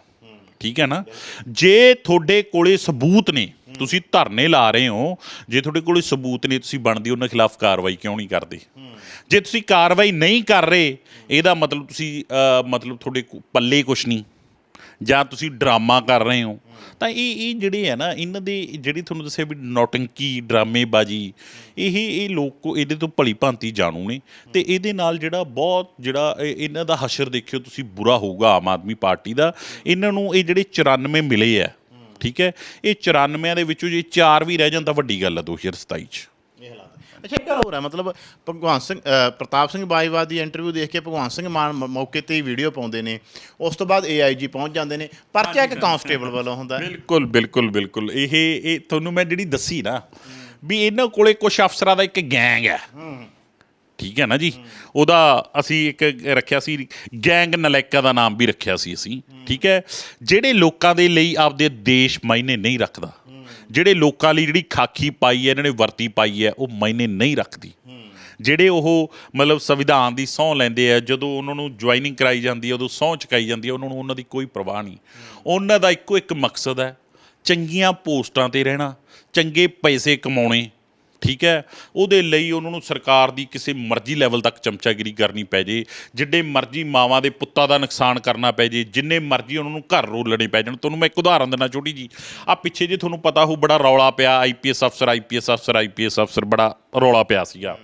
ਠੀਕ ਹੈ ਨਾ? ਜੇ ਤੁਹਾਡੇ ਕੋਲੇ ਸਬੂਤ ਨੇ, ਤੁਸੀਂ ਧਰਨੇ ਲਾ ਰਹੇ ਹੋ, ਜੇ ਤੁਹਾਡੇ ਕੋਲੇ ਸਬੂਤ ਨੇ, ਤੁਸੀਂ ਬਣਦੀ ਉਹਨਾਂ ਖਿਲਾਫ ਕਾਰਵਾਈ ਕਿਉਂ ਨਹੀਂ ਕਰਦੇ? ਜੇ ਤੁਸੀਂ ਕਾਰਵਾਈ ਨਹੀਂ ਕਰ ਰਹੇ, ਇਹਦਾ ਮਤਲਬ ਤੁਸੀਂ ਮਤਲਬ ਤੁਹਾਡੇ ਪੱਲੇ ਕੁਛ ਨਹੀਂ। ਜਾਂ ਤੁਸੀਂ ਡਰਾਮਾ ਕਰ ਰਹੇ ਹੋ ਤਾਂ ਇਹ ਇਹ ਜਿਹੜੇ ਆ ਨਾ, ਇਹਨਾਂ ਦੇ ਜਿਹੜੀ ਤੁਹਾਨੂੰ ਦੱਸਿਆ ਵੀ ਨੌਟੰਕੀ ਡਰਾਮੇਬਾਜ਼ੀ, ਇਹ ਇਹ ਲੋਕ ਇਹਦੇ ਤੋਂ ਭਲੀ ਭਾਂਤੀ ਜਾਣੂ ਨੇ। ਤੇ ਇਹਦੇ ਨਾਲ ਜਿਹੜਾ ਬਹੁਤ ਜਿਹੜਾ ਇਹ- ਇਹਨਾਂ ਦਾ ਹਸ਼ਰ ਦੇਖਿਓ ਤੁਸੀਂ, ਬੁਰਾ ਹੋਊਗਾ ਆਮ ਆਦਮੀ ਪਾਰਟੀ ਦਾ। ਇਹਨਾਂ ਨੂੰ ਇਹ ਜਿਹੜੇ 94 ਮਿਲੇ ਆ, ਠੀਕ ਹੈ, ਇਹ 94 ਦੇ ਵਿੱਚੋਂ ਜੇ 4 ਵੀ ਰਹਿ ਜਾਂਦਾ ਵੱਡੀ ਗੱਲ ਆ 2027 ਚ ਇਹ ਹਾਲਾਤ ਅੱਛਾ ਇੱਕ ਗੱਲ ਹੋਰ ਹੈ ਮਤਲਬ ਭਗਵੰਤ ਸਿੰਘ ਅ, ਪ੍ਰਤਾਪ ਸਿੰਘ ਬਾਈਵਾਦ ਦੀ ਇੰਟਰਵਿਊ ਦੇਖ ਕੇ ਭਗਵੰਤ ਸਿੰਘ ਮਾਨ ਮ- ਮੌਕੇ ਤੇ ਹੀ ਵੀਡੀਓ ਪਾਉਂਦੇ ਨੇ। ਉਸ ਤੋਂ ਬਾਅਦ ਏਆਈਜੀ ਪਹੁੰਚ ਜਾਂਦੇ ਨੇ। ਪਰਚਾ ਇੱਕ ਕਾਂਸਟੇਬਲ ਵੱਲੋਂ ਹੁੰਦਾ। ਹੈ ਬਿਲਕੁਲ ਬਿਲਕੁਲ ਬਿਲਕੁਲ। ਇਹ ਇਹ ਤੁਹਾਨੂੰ ਮੈਂ ਜਿਹੜੀ ਦੱਸੀ ਨਾ ਵੀ ਇਹਨਾਂ ਕੋਲੇ ਕੁਝ ਅਫਸਰਾਂ ਦਾ ਇੱਕ ਗੈਂਗ ਹੈ। ਠੀਕ ਹੈ ਨਾ ਜੀ? ਉਹਦਾ ਅਸੀਂ ਇੱਕ ਰੱਖਿਆ ਸੀ ਗੈਂਗ ਨਲਾਇਕਾਂ ਦਾ ਨਾਮ ਵੀ ਰੱਖਿਆ ਸੀ ਅਸੀਂ। ਠੀਕ ਹੈ? ਜਿਹੜੇ ਲੋਕਾਂ ਦੇ ਲਈ ਆਪਦੇ ਦੇਸ਼ ਮਾਇਨੇ ਨਹੀਂ ਰੱਖਦਾ। ਜਿਹੜੇ ਲੋਕਾਂ ਲਈ ਜਿਹੜੀ ਖਾਕੀ ਪਾਈ ਹੈ, ਇਹਨਾਂ ਨੇ ਵਰਤੀ ਪਾਈ ਹੈ, ਉਹ ਮਾਇਨੇ ਨਹੀਂ ਰੱਖਦੀ। ਜਿਹੜੇ ਉਹ ਮਤਲਬ ਸੰਵਿਧਾਨ ਦੀ ਸਹੁੰ ਲੈਂਦੇ ਆ, ਜਦੋਂ ਉਹਨਾਂ ਨੂੰ ਜੁਆਇਨਿੰਗ ਕਰਾਈ ਜਾਂਦੀ ਹੈ, ਉਦੋਂ ਸਹੁੰ ਚੁਕਾਈ ਜਾਂਦੀ ਹੈ, ਉਹਨਾਂ ਨੂੰ ਉਹਨਾਂ ਦੀ ਕੋਈ ਪਰਵਾਹ ਨਹੀਂ। ਉਹਨਾਂ ਦਾ ਇੱਕੋ ਇੱਕ ਮਕਸਦ ਹੈ, ਚੰਗੀਆਂ ਪੋਸਟਾਂ ਤੇ ਰਹਿਣਾ, ਚੰਗੇ ਪੈਸੇ ਕਮਾਉਣੇ ਠੀਕ ਹੈ। ਉਹਦੇ ਲਈ ਉਹਨਾਂ ਨੂੰ ਸਰਕਾਰ ਦੀ ਕਿਸੇ ਮਰਜ਼ੀ ਲੈਵਲ ਤੱਕ ਚਮਚਾਗਿਰੀ ਕਰਨੀ ਪੈ ਜੇ, ਜਿੱਡੇ ਮਰਜ਼ੀ ਮਾਵਾਂ ਦੇ ਪੁੱਤਾਂ ਦਾ ਨੁਕਸਾਨ ਕਰਨਾ ਪੈ ਜੇ, ਜਿੰਨੇ ਮਰਜ਼ੀ ਉਹਨਾਂ ਨੂੰ ਘਰ ਰੋਲਣੇ ਪੈ ਜਾਣ। ਤੁਹਾਨੂੰ ਮੈਂ ਇੱਕ ਉਦਾਹਰਨ ਦਿੰਦਾ ਛੋਟੀ ਜੀ ਆ ਪਿੱਛੇ ਜੇ ਤੁਹਾਨੂੰ ਪਤਾ ਹੋ ਬੜਾ ਰੌਲਾ ਪਿਆ ਆਈਪੀਐਸ ਅਫਸਰ ਆਈਪੀਐਸ ਅਫਸਰ ਆਈਪੀਐਸ ਅਫਸਰ ਬੜਾ ਰੌਲਾ ਪਿਆ ਸੀਗਾ।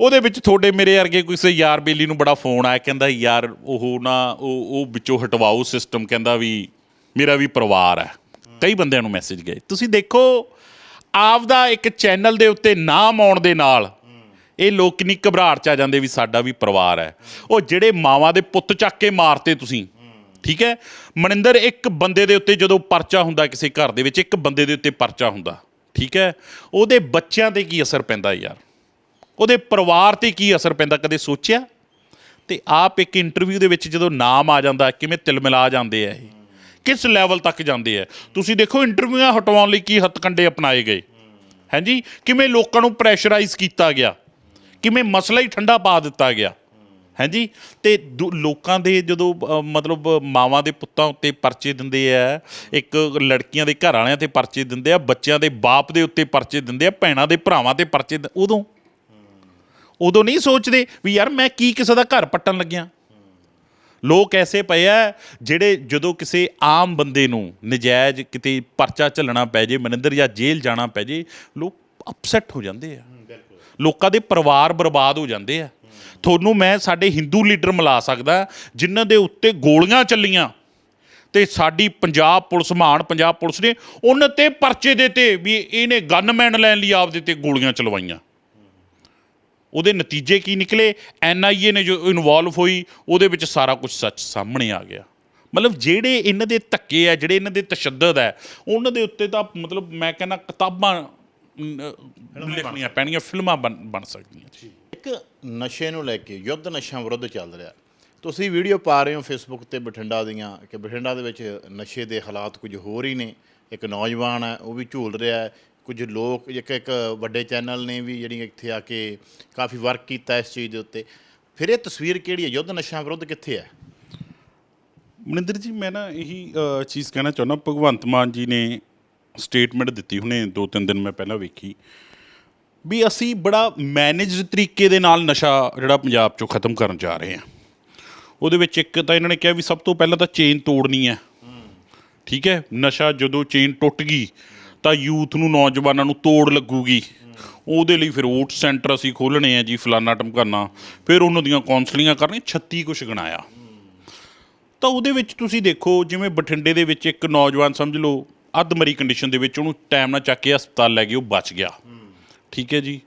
ਉਹਦੇ ਵਿੱਚ ਤੁਹਾਡੇ ਮੇਰੇ ਵਰਗੇ ਕਿਸੇ ਯਾਰ ਬੇਲੀ ਨੂੰ ਬੜਾ ਫੋਨ ਆਇਆ, ਕਹਿੰਦਾ ਯਾਰ ਉਹ ਨਾ, ਉਹ ਉਹ ਵਿੱਚੋਂ ਹਟਵਾਓ ਸਿਸਟਮ ਕਹਿੰਦਾ ਵੀ ਮੇਰਾ ਵੀ ਪਰਿਵਾਰ ਹੈ। ਕਈ ਬੰਦਿਆਂ ਨੂੰ ਮੈਸੇਜ ਗਏ। ਤੁਸੀਂ ਦੇਖੋ ਆਪਦਾ ਇੱਕ ਚੈਨਲ ਦੇ ਉੱਤੇ ਨਾਮ ਆਉਣ ਦੇ ਨਾਲ, ਇਹ ਲੋਕ ਕਿੰਨੀ ਘਬਰਾਹਟ ਚ ਆ ਜਾਂਦੇ ਵੀ ਸਾਡਾ ਵੀ ਪਰਿਵਾਰ ਹੈ। ਉਹ ਜਿਹੜੇ ਮਾਵਾਂ ਦੇ ਪੁੱਤ ਚੱਕ ਕੇ ਮਾਰਤੇ ਤੁਸੀਂ, ਠੀਕ ਹੈ? ਮਨਿੰਦਰ, ਇੱਕ ਬੰਦੇ ਦੇ ਉੱਤੇ ਜਦੋਂ ਪਰਚਾ ਹੁੰਦਾ ਕਿਸੇ ਘਰ ਦੇ ਵਿੱਚ, ਇੱਕ ਬੰਦੇ ਦੇ ਉੱਤੇ ਪਰਚਾ ਹੁੰਦਾ, ਠੀਕ ਹੈ? ਉਹਦੇ ਬੱਚਿਆਂ ਤੇ ਕੀ ਅਸਰ ਪੈਂਦਾ ਯਾਰ? ਉਹਦੇ ਪਰਿਵਾਰ ਤੇ ਕੀ ਅਸਰ ਪੈਂਦਾ? ਕਦੇ ਸੋਚਿਆ? ਤੇ ਆਪ ਇੱਕ ਇੰਟਰਵਿਊ ਦੇ ਵਿੱਚ ਜਦੋਂ ਨਾਮ ਆ ਜਾਂਦਾ, ਕਿਵੇਂ ਤਿਲਮਿਲਾ ਜਾਂਦੇ ਆ ਇਹ? ਕਿਸ ਲੈਵਲ ਤੱਕ ਜਾਂਦੇ ਆ? ਤੁਸੀਂ ਦੇਖੋ, ਇੰਟਰਵਿਊਆਂ ਹਟਾਉਣ ਲਈ ਕੀ ਹੱਥਕੰਡੇ ਅਪਣਾਏ ਗਏ। ਹਾਂਜੀ? ਕਿਵੇਂ ਲੋਕਾਂ ਨੂੰ ਪ੍ਰੈਸ਼ਰਾਈਜ਼ ਕੀਤਾ ਗਿਆ? ਕਿਵੇਂ ਮਸਲਾ ਹੀ ਠੰਡਾ ਪਾ ਦਿੱਤਾ ਗਿਆ? ਹਾਂਜੀ? ਤੇ ਦੂ- ਲੋਕਾਂ ਦੇ ਜਦੋਂ ਮਤਲਬ ਮਾਵਾਂ ਦੇ ਪੁੱਤਾਂ ਉੱਤੇ ਪਰਚੇ ਦਿੰਦੇ ਆ, ਇੱਕ ਲੜਕੀਆਂ ਦੇ ਘਰ ਵਾਲਿਆਂ ਤੇ ਪਰਚੇ ਦਿੰਦੇ ਆ, ਬੱਚਿਆਂ ਦੇ ਬਾਪ ਦੇ ਉੱਤੇ ਪਰਚੇ ਦਿੰਦੇ ਆ, ਭੈਣਾਂ ਦੇ ਭਰਾਵਾਂ ਤੇ ਪਰਚੇ ਦ- ਉਦੋਂ? ਉਦੋਂ ਨਹੀਂ ਸੋਚਦੇ ਵੀ ਯਾਰ ਮੈਂ ਕੀ ਕਿਸੇ ਦਾ ਘਰ ਪੱਟਣ ਲੱਗਿਆ? ਲੋਕ ਐਸੇ ਪਏ ਆ ਜਿਹੜੇ ਜਦੋਂ ਕਿਸੇ ਆਮ ਬੰਦੇ ਨੂੰ ਨਜਾਇਜ਼ ਕਿਤੇ ਪਰਚਾ ਝੱਲਣਾ ਪੈ ਜੇ ਮਨਿੰਦਰ ਜਾਂ ਜੇਲ੍ਹ ਜਾਣਾ ਪੈ ਜੇ ਲੋਕ ਅਪਸੈਟ ਹੋ ਜਾਂਦੇ ਆ। ਲੋਕਾਂ ਦੇ ਪਰਿਵਾਰ ਬਰਬਾਦ ਹੋ ਜਾਂਦੇ ਆ। ਤੁਹਾਨੂੰ ਮੈਂ ਸਾਡੇ ਹਿੰਦੂ ਲੀਡਰ ਮਿਲਾ ਸਕਦਾ ਜਿਨ੍ਹਾਂ ਦੇ ਉੱਤੇ ਗੋਲੀਆਂ ਚੱਲੀਆਂ ਤੇ ਸਾਡੀ ਪੰਜਾਬ ਪੁਲਿਸ ਮਹਾਨ ਪੰਜਾਬ ਪੁਲਿਸ ਨੇ ਉਹਨਾਂ ਤੇ ਪਰਚੇ ਦਿੱਤੇ ਵੀ ਇਹਨੇ ਗਨਮੈਨ ਲੈਣ ਲਈ ਆਪਦੇ ਤੇ ਗੋਲੀਆਂ ਚਲਵਾਈਆਂ। ਉਹਦੇ ਨਤੀਜੇ ਕੀ ਨਿਕਲੇ? ਐਨਆਈਏ ਨੇ ਜੋ ਇਨਵੋਲਵ ਹੋਈ ਉਹਦੇ ਵਿੱਚ ਸਾਰਾ ਕੁਝ ਸੱਚ ਸਾਹਮਣੇ ਆ ਗਿਆ। ਮਤਲਬ ਜਿਹੜੇ ਇਹਨਾਂ ਦੇ ਧੱਕੇ ਆ ਜਿਹੜੇ ਇਹਨਾਂ ਦੇ ਤਸ਼ੱਦਦ ਹੈ ਉਹਨਾਂ ਦੇ ਉੱਤੇ ਤਾਂ ਮਤਲਬ ਮੈਂ ਕਹਿੰਦਾ ਕਿਤਾਬਾਂ ਲਿਖਣੀਆਂ ਪੈਣੀਆਂ ਫਿਲਮਾਂ ਬਣ ਬਣ ਸਕਦੀਆਂ। ਇੱਕ ਨਸ਼ੇ ਨੂੰ ਲੈ ਕੇ ਯੁੱਧ ਨਸ਼ਿਆਂ ਵਿਰੁੱਧ ਚੱਲ ਰਿਹਾ। ਤੁਸੀਂ ਵੀਡੀਓ ਪਾ ਰਹੇ ਹੋ ਫੇਸਬੁੱਕ ਤੇ ਬਠਿੰਡਾ ਦੀਆਂ ਕਿ ਬਠਿੰਡਾ ਦੇ ਵਿੱਚ ਨਸ਼ੇ ਦੇ ਹਾਲਾਤ ਕੁਝ ਹੋਰ ਹੀ ਨੇ। ਇੱਕ ਨੌਜਵਾਨ ਹੈ ਉਹ ਵੀ ਝੂਲ ਰਿਹਾ ਹੈ। ਕੁਝ ਲੋਕ ਇੱਕ ਇੱਕ ਵੱਡੇ ਚੈਨਲ ਨੇ ਵੀ ਜਿਹੜੀ ਇੱਥੇ ਆ ਕੇ ਕਾਫੀ ਵਰਕ ਕੀਤਾ ਇਸ ਚੀਜ਼ ਦੇ ਉੱਤੇ। ਫਿਰ ਇਹ ਤਸਵੀਰ ਕਿਹੜੀ ਹੈ? ਯੁੱਧ ਨਸ਼ਿਆਂ ਵਿਰੁੱਧ ਕਿੱਥੇ ਹੈ? ਮਨਿੰਦਰ ਜੀ ਮੈਂ ਨਾ ਇਹੀ ਚੀਜ਼ ਕਹਿਣਾ ਚਾਹੁੰਦਾ। ਭਗਵੰਤ ਮਾਨ ਜੀ ਨੇ ਸਟੇਟਮੈਂਟ ਦਿੱਤੀ ਹੁਣੇ ਦੋ ਤਿੰਨ ਦਿਨ ਮੈਂ ਪਹਿਲਾਂ ਵੇਖੀ। ਵੀ ਅਸੀਂ ਬੜਾ ਮੈਨੇਜਡ ਤਰੀਕੇ ਦੇ ਨਾਲ ਨਸ਼ਾ ਜਿਹੜਾ ਪੰਜਾਬ ਚੋਂ ਖਤਮ ਕਰਨ ਜਾ ਰਹੇ ਹਾਂ। ਉਹਦੇ ਵਿੱਚ ਇੱਕ ਤਾਂ ਇਹਨਾਂ ਨੇ ਕਿਹਾ ਵੀ ਸਭ ਤੋਂ ਪਹਿਲਾਂ ਤਾਂ ਚੇਨ ਤੋੜਨੀ ਹੈ। ਠੀਕ ਹੈ? ਨਸ਼ਾ ਜਦੋਂ ਚੇਨ ਟੁੱਟ ਗਈ ਤਾਂ ਯੂਥ ਨੂੰ ਨੌਜਵਾਨਾਂ ਨੂੰ ਤੋੜ ਲੱਗੂਗੀ। ਉਹਦੇ ਲਈ ਫਿਰ ਓਟ ਸੈਂਟਰ ਅਸੀਂ ਖੋਲਣੇ ਆ ਜੀ, ਫਲਾਨਾ ਟਮਕਾਨਾ ਫਿਰ ਉਹਨਾਂ ਦੀਆਂ ਕਾਉਂਸਲਿੰਗਾਂ ਕਰਨੀਆਂ 36 ਕੁਛ ਗਣਾਇਆ। ਤਾਂ ਉਹਦੇ ਵਿੱਚ ਤੁਸੀਂ ਦੇਖੋ, ਜਿਵੇਂ ਬਠਿੰਡੇ ਦੇ ਵਿੱਚ ਇੱਕ ਨੌਜਵਾਨ ਸਮਝ ਲਓ ਅੱਧਮਰੀ ਕੰਡੀਸ਼ਨ ਦੇ ਵਿੱਚ ਉਹਨੂੰ ਟਾਈਮ ਨਾਲ ਚੱਕ ਕੇ ਹਸਪਤਾਲ ਲੈ ਗਏ, ਉਹ ਬਚ ਗਿਆ। ਠੀਕ ਹੈ ਜੀ?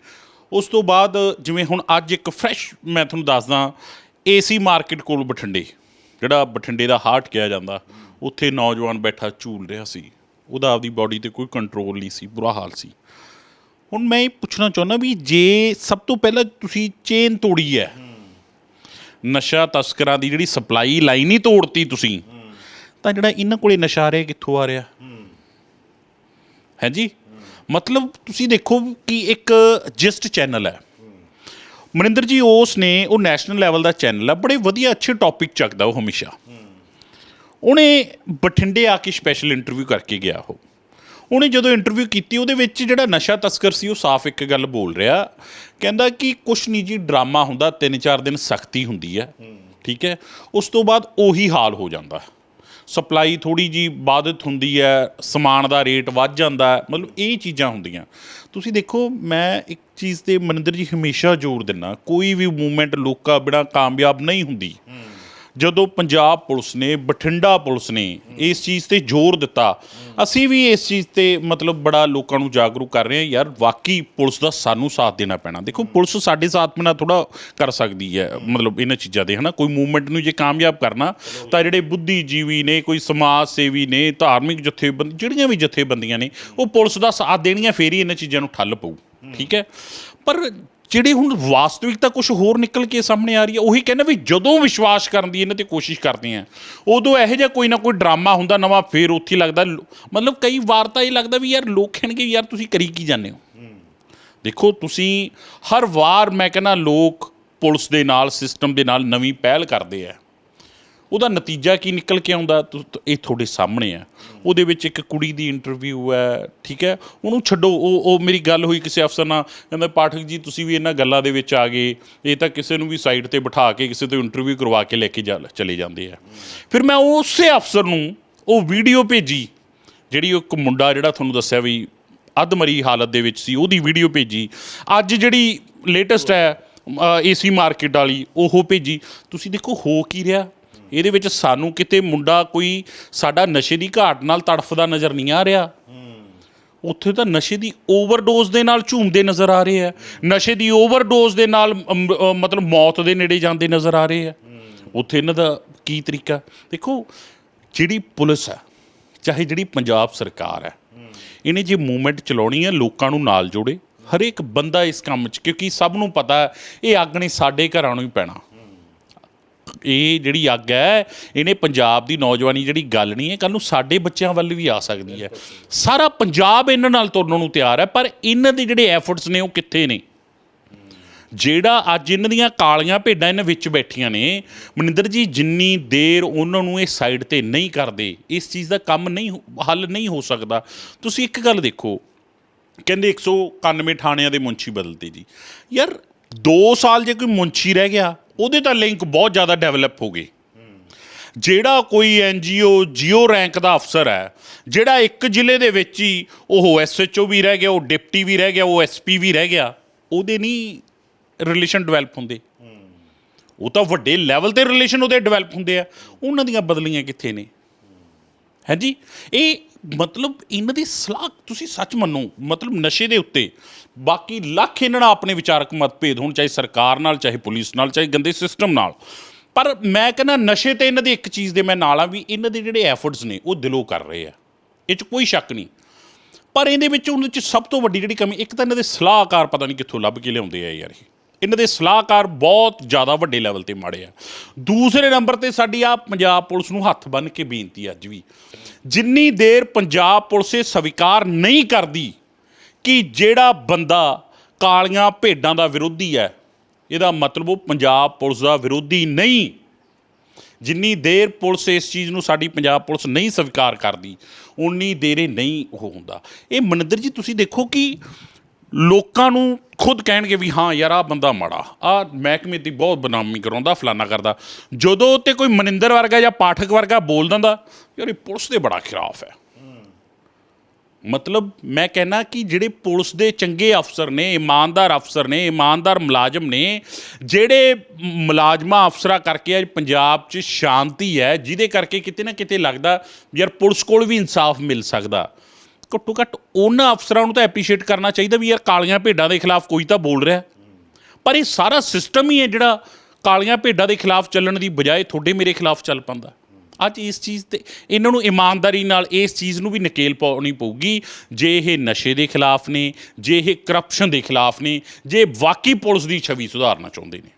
ਉਸ ਤੋਂ ਬਾਅਦ ਜਿਵੇਂ ਹੁਣ ਅੱਜ ਇੱਕ ਫਰੈਸ਼ ਮੈਂ ਤੁਹਾਨੂੰ ਦੱਸਦਾ ਏਸੀ ਮਾਰਕੀਟ ਕੋਲ ਬਠਿੰਡੇ, ਜਿਹੜਾ ਬਠਿੰਡੇ ਦਾ ਹਾਰਟ ਕਿਹਾ ਜਾਂਦਾ, ਉੱਥੇ ਨੌਜਵਾਨ ਬੈਠਾ ਝੂਲ ਰਿਹਾ ਸੀ। ਉਹਦਾ ਆਪਦੀ ਬਾਡੀ ਤੇ ਕੋਈ ਕੰਟਰੋਲ ਨਹੀਂ ਸੀ, ਬੁਰਾ ਹਾਲ ਸੀ। ਹੁਣ ਮੈਂ ਇਹ ਪੁੱਛਣਾ ਚਾਹੁੰਦਾ ਵੀ ਜੇ ਸਭ ਤੋਂ ਪਹਿਲਾਂ ਤੁਸੀਂ ਚੇਨ ਤੋੜੀ ਹੈ, ਨਸ਼ਾ ਤਸਕਰਾਂ ਦੀ ਜਿਹੜੀ ਸਪਲਾਈ ਲਾਈਨ ਹੀ ਤੋੜਤੀ ਤੁਸੀਂ, ਤਾਂ ਜਿਹੜਾ ਇਹਨਾਂ ਕੋਲੇ ਨਸ਼ਾ ਆ ਰਿਹਾ ਕਿੱਥੋਂ ਆ ਰਿਹਾ? ਹੈ ਜੀ? ਮਤਲਬ ਤੁਸੀਂ ਦੇਖੋ ਕਿ ਇੱਕ ਜਿਸਟ ਚੈਨਲ ਹੈ। ਮਨਿੰਦਰ ਜੀ, ਉਸ ਨੇ ਉਹ ਨੈਸ਼ਨਲ ਲੈਵਲ ਦਾ ਚੈਨਲ ਆ ਬੜੇ ਵਧੀਆ ਅੱਛੇ ਟੌਪਿਕ ਚੱਕਦਾ ਉਹ ਹਮੇਸ਼ਾ। ਉਹਨੇ ਬਠਿੰਡੇ ਆ ਕੇ ਸਪੈਸ਼ਲ ਇੰਟਰਵਿਊ ਕਰਕੇ ਗਿਆ ਉਹ। ਉਹਨੇ ਜਦੋਂ ਇੰਟਰਵਿਊ ਕੀਤੀ, ਉਹਦੇ ਵਿੱਚ ਜਿਹੜਾ ਨਸ਼ਾ ਤਸਕਰ ਸੀ, ਉਹ ਸਾਫ਼ ਇੱਕ ਗੱਲ ਬੋਲ ਰਿਹਾ। ਕਹਿੰਦਾ ਕਿ ਕੁਛ ਨਹੀਂ ਜੀ, ਡਰਾਮਾ ਹੁੰਦਾ, ਤਿੰਨ ਚਾਰ ਦਿਨ ਸਖਤੀ ਹੁੰਦੀ ਹੈ ਠੀਕ ਹੈ। ਉਸ ਤੋਂ ਬਾਅਦ ਉਹੀ ਹਾਲ ਹੋ ਜਾਂਦਾ। ਸਪਲਾਈ ਥੋੜੀ ਜੀ ਬਾਧਿਤ ਹੁੰਦੀ ਹੈ, ਸਮਾਨ ਦਾ ਰੇਟ ਵੱਧ ਜਾਂਦਾ, ਮਤਲਬ ਇਹ ਚੀਜ਼ਾਂ ਹੁੰਦੀਆਂ। ਤੁਸੀਂ ਦੇਖੋ, ਮੈਂ ਇੱਕ ਚੀਜ਼ ਤੇ ਮਨਿੰਦਰ ਜੀ ਹਮੇਸ਼ਾ ਜ਼ੋਰ ਦਿੰਨਾ, ਕੋਈ ਵੀ ਮੂਵਮੈਂਟ ਲੋਕਾਂ ਬਿਨਾ ਕਾਮਯਾਬ ਨਹੀਂ ਹੁੰਦੀ। ਜਦੋਂ ਪੰਜਾਬ ਪੁਲਿਸ ਨੇ, ਬਠਿੰਡਾ ਪੁਲਿਸ ਨੇ ਇਸ ਚੀਜ਼ ਤੇ ਜ਼ੋਰ ਦਿੱਤਾ, ਅਸੀਂ ਵੀ ਇਸ ਚੀਜ਼ ਤੇ ਮਤਲਬ ਬੜਾ ਲੋਕਾਂ ਨੂੰ ਜਾਗਰੂਕ ਕਰ ਰਹੇ ਹਾਂ, ਯਾਰ ਵਾਕਈ ਪੁਲਿਸ ਦਾ ਸਾਨੂੰ ਸਾਥ ਦੇਣਾ ਪੈਣਾ। ਦੇਖੋ, ਪੁਲਿਸ ਸਾਡੇ ਸਾਥ ਬਿਨਾ ਥੋੜਾ ਕਰ ਸਕਦੀ ਹੈ, ਮਤਲਬ ਇਹਨਾਂ ਚੀਜ਼ਾਂ ਦੇ, ਹਨਾ? ਕੋਈ ਮੂਵਮੈਂਟ ਨੂੰ ਜੇ ਕਾਮਯਾਬ ਕਰਨਾ, ਤਾਂ ਜਿਹੜੇ ਬੁੱਧੀਜੀਵੀ ਨੇ, ਕੋਈ ਸਮਾਜ ਸੇਵੀ ਨੇ, ਧਾਰਮਿਕ ਜਥੇਬੰਦੀ, ਜਿਹੜੀਆਂ ਵੀ ਜਥੇਬੰਦੀਆਂ ਨੇ, ਉਹ ਪੁਲਿਸ ਦਾ ਸਾਥ ਦੇਣੀਆਂ, ਫੇਰ ਹੀ ਇਹਨਾਂ ਚੀਜ਼ਾਂ ਨੂੰ ਠੱਲ ਪਊ। ਠੀਕ ਹੈ? ਪਰ ਜਿਹੜੀ ਹੁਣ ਵਾਸਤਵਿਕਤਾ ਕੁਝ ਹੋਰ ਨਿਕਲ ਕੇ ਸਾਹਮਣੇ ਆ ਰਹੀ ਹੈ, ਉਹੀ ਕਹਿੰਦੇ ਵੀ ਜਦੋਂ ਵਿਸ਼ਵਾਸ ਕਰਨ ਦੀ ਇਹਨਾਂ ਤੇ ਕੋਸ਼ਿਸ਼ ਕਰਦੇ ਆ ਉਦੋਂ ਇਹੋ ਜਿਹਾ ਕੋਈ ਨਾ ਕੋਈ ਡਰਾਮਾ ਹੁੰਦਾ, ਨਵਾਂ ਫੇਰ ਉੱਥੇ ਲੱਗਦਾ। ਮਤਲਬ ਕਈ ਵਾਰ ਤਾਂ ਇਹ ਲੱਗਦਾ ਵੀ ਯਾਰ ਲੋਕ ਕਹਿਣਗੇ ਯਾਰ ਤੁਸੀਂ ਕਰੀ ਕੀ ਜਾਂਦੇ ਹੋ? ਦੇਖੋ, ਤੁਸੀਂ ਹਰ ਵਾਰ ਮੈਂ ਕਹਿੰਦਾ ਲੋਕ ਪੁਲਿਸ ਦੇ ਨਾਲ, ਸਿਸਟਮ ਦੇ ਨਾਲ ਨਵੀਂ ਪਹਿਲ ਕਰਦੇ ਆ। ਉਹਦਾ ਨਤੀਜਾ ਕੀ ਨਿਕਲ ਕੇ ਆਉਂਦਾ? ਤੁ- ਤੁ- ਇਹ ਤੁਹਾਡੇ ਸਾਹਮਣੇ ਆ। ਉਹਦੇ ਵਿੱਚ ਇੱਕ ਕੁੜੀ ਦੀ ਇੰਟਰਵਿਊ ਹੈ, ਠੀਕ ਹੈ? ਉਹਨੂੰ ਛੱਡੋ, ਉਹ ਉਹ ਮੇਰੀ ਗੱਲ ਹੋਈ ਕਿਸੇ ਅਫਸਰ ਨਾਲ, ਕਹਿੰਦਾ, ਪਾਠਕ ਜੀ, ਤੁਸੀਂ ਵੀ ਇਹਨਾਂ ਗੱਲਾਂ ਦੇ ਵਿੱਚ ਆ ਗਏ। ਇਹ ਤਾਂ ਕਿਸੇ ਨੂੰ ਵੀ ਸਾਈਡ ਤੇ ਬਿਠਾ ਕੇ, ਕਿਸੇ ਤੋਂ ਇੰਟਰਵਿਊ ਕਰਵਾ ਕੇ ਲੈ ਕੇ ਜਾ, ਚਲੇ ਜਾਂਦੇ ਆ। ਫਿਰ ਮੈਂ ਉਸੇ ਅਫਸਰ ਨੂੰ ਉਹ ਵੀਡੀਓ ਭੇਜੀ, ਜਿਹੜੀ ਉਹ ਇੱਕ ਮੁੰਡਾ ਜਿਹੜਾ ਤੁਹਾਨੂੰ ਦੱਸਿਆ ਵੀ ਅਧਮਰੀ ਹਾਲਤ ਦੇ ਵਿੱਚ ਸੀ, ਉਹਦੀ ਵੀਡੀਓ ਭੇਜੀ। ਅੱਜ ਜਿਹੜੀ ਲੇਟੈਸਟ ਹੈ ਏਸੀ ਮਾਰਕੀਟ ਵਾਲੀ, ਉਹ ਭੇਜੀ। ਤੁਸੀਂ ਦੇਖੋ, ਹੋ ਕੀ ਰਿਹਾ? ਇਹਦੇ ਵਿੱਚ ਸਾਨੂੰ ਕਿਤੇ ਮੁੰਡਾ ਕੋਈ ਸਾਡਾ ਨਸ਼ੇ ਦੀ ਘਾਟ ਨਾਲ ਤੜਫਦਾ ਨਜ਼ਰ ਨਹੀਂ ਆ ਰਿਹਾ। ਉੱਥੇ ਤਾਂ ਨਸ਼ੇ ਦੀ ਓਵਰਡੋਜ਼ ਦੇ ਨਾਲ ਝੂਮਦੇ ਨਜ਼ਰ ਆ ਰਹੇ ਆ। ਨਸ਼ੇ ਦੀ ਓਵਰਡੋਜ਼ ਦੇ ਨਾਲ ਮਤਲਬ ਮੌਤ ਦੇ ਨੇੜੇ ਜਾਂਦੇ ਨਜ਼ਰ ਆ ਰਹੇ ਆ। ਉੱਥੇ ਇਹਨਾਂ ਦਾ ਕੀ ਤਰੀਕਾ? ਦੇਖੋ, ਜਿਹੜੀ ਪੁਲਿਸ ਹੈ ਚਾਹੇ ਜਿਹੜੀ ਪੰਜਾਬ ਸਰਕਾਰ ਹੈ ਇਹਨੇ ਜੇ ਮੂਵਮੈਂਟ ਚਲਾਉਣੀ ਹੈ ਲੋਕਾਂ ਨੂੰ ਨਾਲ ਜੋੜੇ। ਹਰੇਕ ਬੰਦਾ ਇਸ ਕੰਮ 'ਚ, ਕਿਉਂਕਿ ਸਭ ਨੂੰ ਪਤਾ, ਇਹ ਆਗਣੇ ਸਾਡੇ ਘਰਾਂ ਨੂੰ ਹੀ ਪੈਣਾ। ਇਹ ਜਿਹੜੀ ਅੱਗ ਹੈ, ਇਹਨੇ ਪੰਜਾਬ ਦੀ ਨੌਜਵਾਨੀ ਜਿਹੜੀ ਗੱਲ ਨਹੀਂ ਹੈ ਕੱਲ ਨੂੰ ਸਾਡੇ ਬੱਚਿਆਂ ਵੱਲ ਵੀ ਆ ਸਕਦੀ ਹੈ। ਸਾਰਾ ਪੰਜਾਬ ਇਹਨਾਂ ਨਾਲ ਤੁਰਨ ਨੂੰ ਤਿਆਰ ਹੈ, ਪਰ ਇਹਨਾਂ ਦੇ ਜਿਹੜੇ ਐਫਰਟਸ ਨੇ ਉਹ ਕਿੱਥੇ ਨੇ? ਜਿਹੜਾ ਅੱਜ ਇਹਨਾਂ ਦੀਆਂ ਕਾਲੀਆਂ ਭੇਡਾਂ ਇਹਨਾਂ ਵਿੱਚ ਬੈਠੀਆਂ ਨੇ, ਮਨਿੰਦਰ ਜੀ, ਜਿੰਨੀ ਦੇਰ ਉਹਨਾਂ ਨੂੰ ਇਹ ਸਾਈਡ ਤੇ ਨਹੀਂ ਕਰਦੇ, ਇਸ ਚੀਜ਼ ਦਾ ਕੰਮ ਨਹੀਂ ਹੱਲ ਨਹੀਂ ਹੋ ਸਕਦਾ। ਤੁਸੀਂ ਇੱਕ ਗੱਲ ਦੇਖੋ, ਕਹਿੰਦੇ 191 ਥਾਣਿਆਂ ਦੇ ਮੁੰਸ਼ੀ ਬਦਲਦੇ ਜੀ। ਯਾਰ 2 ਸਾਲ ਜੇ ਕੋਈ ਮੁੰਸ਼ੀ ਰਹਿ ਗਿਆ ਉਹਦੇ ਤਾਂ ਲਿੰਕ ਬਹੁਤ ਜ਼ਿਆਦਾ ਡਿਵੈਲਪ ਹੋ ਗਏ ਜਿਹੜਾ ਕੋਈ ਐਨਜੀਓ ਜੀਓ ਰੈਂਕ ਦਾ ਅਫਸਰ ਹੈ, ਜਿਹੜਾ ਇੱਕ ਜ਼ਿਲ੍ਹੇ ਦੇ ਵਿੱਚ ਹੀ ਉਹ ਐਸਐਚਓ ਵੀ ਰਹਿ ਗਿਆ, ਉਹ ਡਿਪਟੀ ਵੀ ਰਹਿ ਗਿਆ, ਉਹ ਐਸਪੀ ਵੀ ਰਹਿ ਗਿਆ, ਉਹਦੇ ਨਹੀਂ ਰਿਲੇਸ਼ਨ ਡਿਵੈਲਪ ਹੁੰਦੇ। ਉਹ ਤਾਂ ਵੱਡੇ ਲੈਵਲ ਤੇ ਰਿਲੇਸ਼ਨ ਉਹਦੇ ਡਿਵੈਲਪ ਹੁੰਦੇ ਆ। ਉਹਨਾਂ ਦੀਆਂ ਬਦਲੀਆਂ ਕਿੱਥੇ ਨੇ? ਹੈ ਇਹ ਮਤਲਬ ਇਹਨਾਂ ਦੀ ਸਲਾਹ ਤੁਸੀਂ ਸੱਚ ਮੰਨੋ, ਮਤਲਬ ਨਸ਼ੇ ਦੇ ਉੱਤੇ। ਬਾਕੀ ਲੱਖ ਇਹਨਾਂ ਨਾਲ ਆਪਣੇ ਵਿਚਾਰਕ ਮਤਭੇਦ ਹੋਣ, ਚਾਹੇ ਸਰਕਾਰ ਨਾਲ, ਚਾਹੇ ਪੁਲਿਸ ਨਾਲ, ਚਾਹੇ ਗੰਦੇ ਸਿਸਟਮ ਨਾਲ। ਪਰ ਮੈਂ ਕਹਿੰਦਾ ਨਸ਼ੇ ਤੇ ਇਹਨਾਂ ਦੀ ਇੱਕ ਚੀਜ਼ ਦੇ ਮੈਂ ਨਾਲ ਆ ਵੀ ਇਹਨਾਂ ਦੇ ਜਿਹੜੇ ਐਫਰਟਸ ਨੇ, ਉਹ ਦਿਲੋਂ ਕਰ ਰਹੇ ਆ। ਇਹ 'ਚ ਕੋਈ ਸ਼ੱਕ ਨਹੀਂ। ਪਰ ਇਹਦੇ ਵਿੱਚ ਉਹਨਾਂ 'ਚ ਸਭ ਤੋਂ ਵੱਡੀ ਜਿਹੜੀ ਕਮੀ, ਇੱਕ ਤਾਂ ਇਹਨਾਂ ਦੇ ਸਲਾਹਕਾਰ ਪਤਾ ਨਹੀਂ ਕਿੱਥੋਂ ਲੱਭ ਕੇ ਲਿਆਉਂਦੇ ਆ ਯਾਰ ਇਹ। ਇਹਨਾਂ ਦੇ ਸਲਾਹਕਾਰ ਬਹੁਤ ਜ਼ਿਆਦਾ ਵੱਡੇ ਲੈਵਲ ਤੇ ਮਾੜੇ ਆ। ਦੂਸਰੇ ਨੰਬਰ ਤੇ ਸਾਡੀ ਆ ਪੰਜਾਬ ਪੁਲਿਸ ਨੂੰ ਹੱਥ ਬੰਨ ਕੇ ਬੇਨਤੀ ਅੱਜ ਵੀ। ਜਿੰਨੀ ਦੇਰ ਪੰਜਾਬ ਪੁਲਿਸ ਇਹ ਸਵੀਕਾਰ ਨਹੀਂ ਕਰਦੀ ਕਿ ਜਿਹੜਾ ਬੰਦਾ ਕਾਲੀਆਂ ਭੇਡਾਂ ਦਾ ਵਿਰੋਧੀ ਹੈ, ਇਹਦਾ ਮਤਲਬ ਉਹ ਪੰਜਾਬ ਪੁਲਿਸ ਦਾ ਵਿਰੋਧੀ ਨਹੀਂ। ਜਿੰਨੀ ਦੇਰ ਪੁਲਿਸ ਇਸ ਚੀਜ਼ ਨੂੰ ਸਾਡੀ ਪੰਜਾਬ ਪੁਲਿਸ ਨਹੀਂ ਸਵੀਕਾਰ ਕਰਦੀ, ਉਨੀ ਦੇਰ ਇਹ ਨਹੀਂ ਉਹ ਹੁੰਦਾ। ਇਹ ਮਨਿੰਦਰ ਜੀ, ਤੁਸੀਂ ਦੇਖੋ ਕਿ ਲੋਕਾਂ ਨੂੰ ਖੁਦ ਕਹਿਣਗੇ ਵੀ ਹਾਂ ਯਾਰ ਆ ਬੰਦਾ ਮਾੜਾ। ਆ ਮਹਿਕਮੇ ਦੀ ਬਹੁਤ ਬਦਨਾਮੀ ਕਰਾਉਂਦਾ, ਫਲਾਨਾ ਕਰਦਾ। ਜਦੋਂ ਤੇ ਕੋਈ ਮਨਿੰਦਰ ਵਰਗਾ ਜਾਂ ਪਾਠਕ ਵਰਗਾ ਬੋਲ ਦਿੰਦਾ, ਯਾਰ ਇਹ ਪੁਲਿਸ ਦੇ ਬੜਾ ਖਿਲਾਫ ਹੈ। ਮਤਲਬ ਮੈਂ ਕਹਿਣਾ ਕਿ ਜਿਹੜੇ ਪੁਲਿਸ ਦੇ ਚੰਗੇ ਅਫਸਰ ਨੇ, ਇਮਾਨਦਾਰ ਅਫਸਰ ਨੇ, ਇਮਾਨਦਾਰ ਮੁਲਾਜ਼ਮ ਨੇ, ਜਿਹੜੇ ਮੁਲਾਜ਼ਮਾਂ ਅਫਸਰਾਂ ਕਰਕੇ ਅੱਜ ਪੰਜਾਬ 'ਚ ਸ਼ਾਂਤੀ ਹੈ, ਜਿਹਦੇ ਕਰਕੇ ਕਿਤੇ ਨਾ ਕਿਤੇ ਲੱਗਦਾ ਯਾਰ ਪੁਲਿਸ ਕੋਲ ਵੀ ਇਨਸਾਫ ਮਿਲ ਸਕਦਾ। ਘੱਟੋ ਘੱਟ ਉਹਨਾਂ ਅਫਸਰਾਂ ਨੂੰ ਤਾਂ ਐਪਰੀਸ਼ੀਏਟ ਕਰਨਾ ਚਾਹੀਦਾ ਵੀ ਯਾਰ ਕਾਲੀਆਂ ਭੇਡਾਂ ਦੇ ਖਿਲਾਫ ਕੋਈ ਤਾਂ ਬੋਲ ਰਿਹਾ। ਪਰ ਇਹ ਸਾਰਾ ਸਿਸਟਮ ਹੀ ਹੈ ਜਿਹੜਾ ਕਾਲੀਆਂ ਭੇਡਾਂ ਦੇ ਖਿਲਾਫ ਚੱਲਣ ਦੀ ਬਜਾਏ ਤੁਹਾਡੇ ਮੇਰੇ ਖਿਲਾਫ ਚੱਲ ਪੰਦਾ। ਅੱਜ ਇਸ ਚੀਜ਼ ਤੇ ਇਹਨਾਂ ਨੂੰ ਇਮਾਨਦਾਰੀ ਨਾਲ ਇਸ ਚੀਜ਼ ਨੂੰ ਵੀ ਨਕੇਲ ਪਾਉਣੀ ਪਊਗੀ। ਜੇ ਇਹ ਨਸ਼ੇ ਦੇ ਖਿਲਾਫ ਨੇ, ਜੇ ਇਹ ਕਰਪਸ਼ਨ ਦੇ ਖਿਲਾਫ ਨੇ, ਜੇ ਵਾਕਈ ਪੁਲਿਸ ਦੀ ਛਵੀ ਸੁਧਾਰਨਾ ਚਾਹੁੰਦੇ ਨੇ।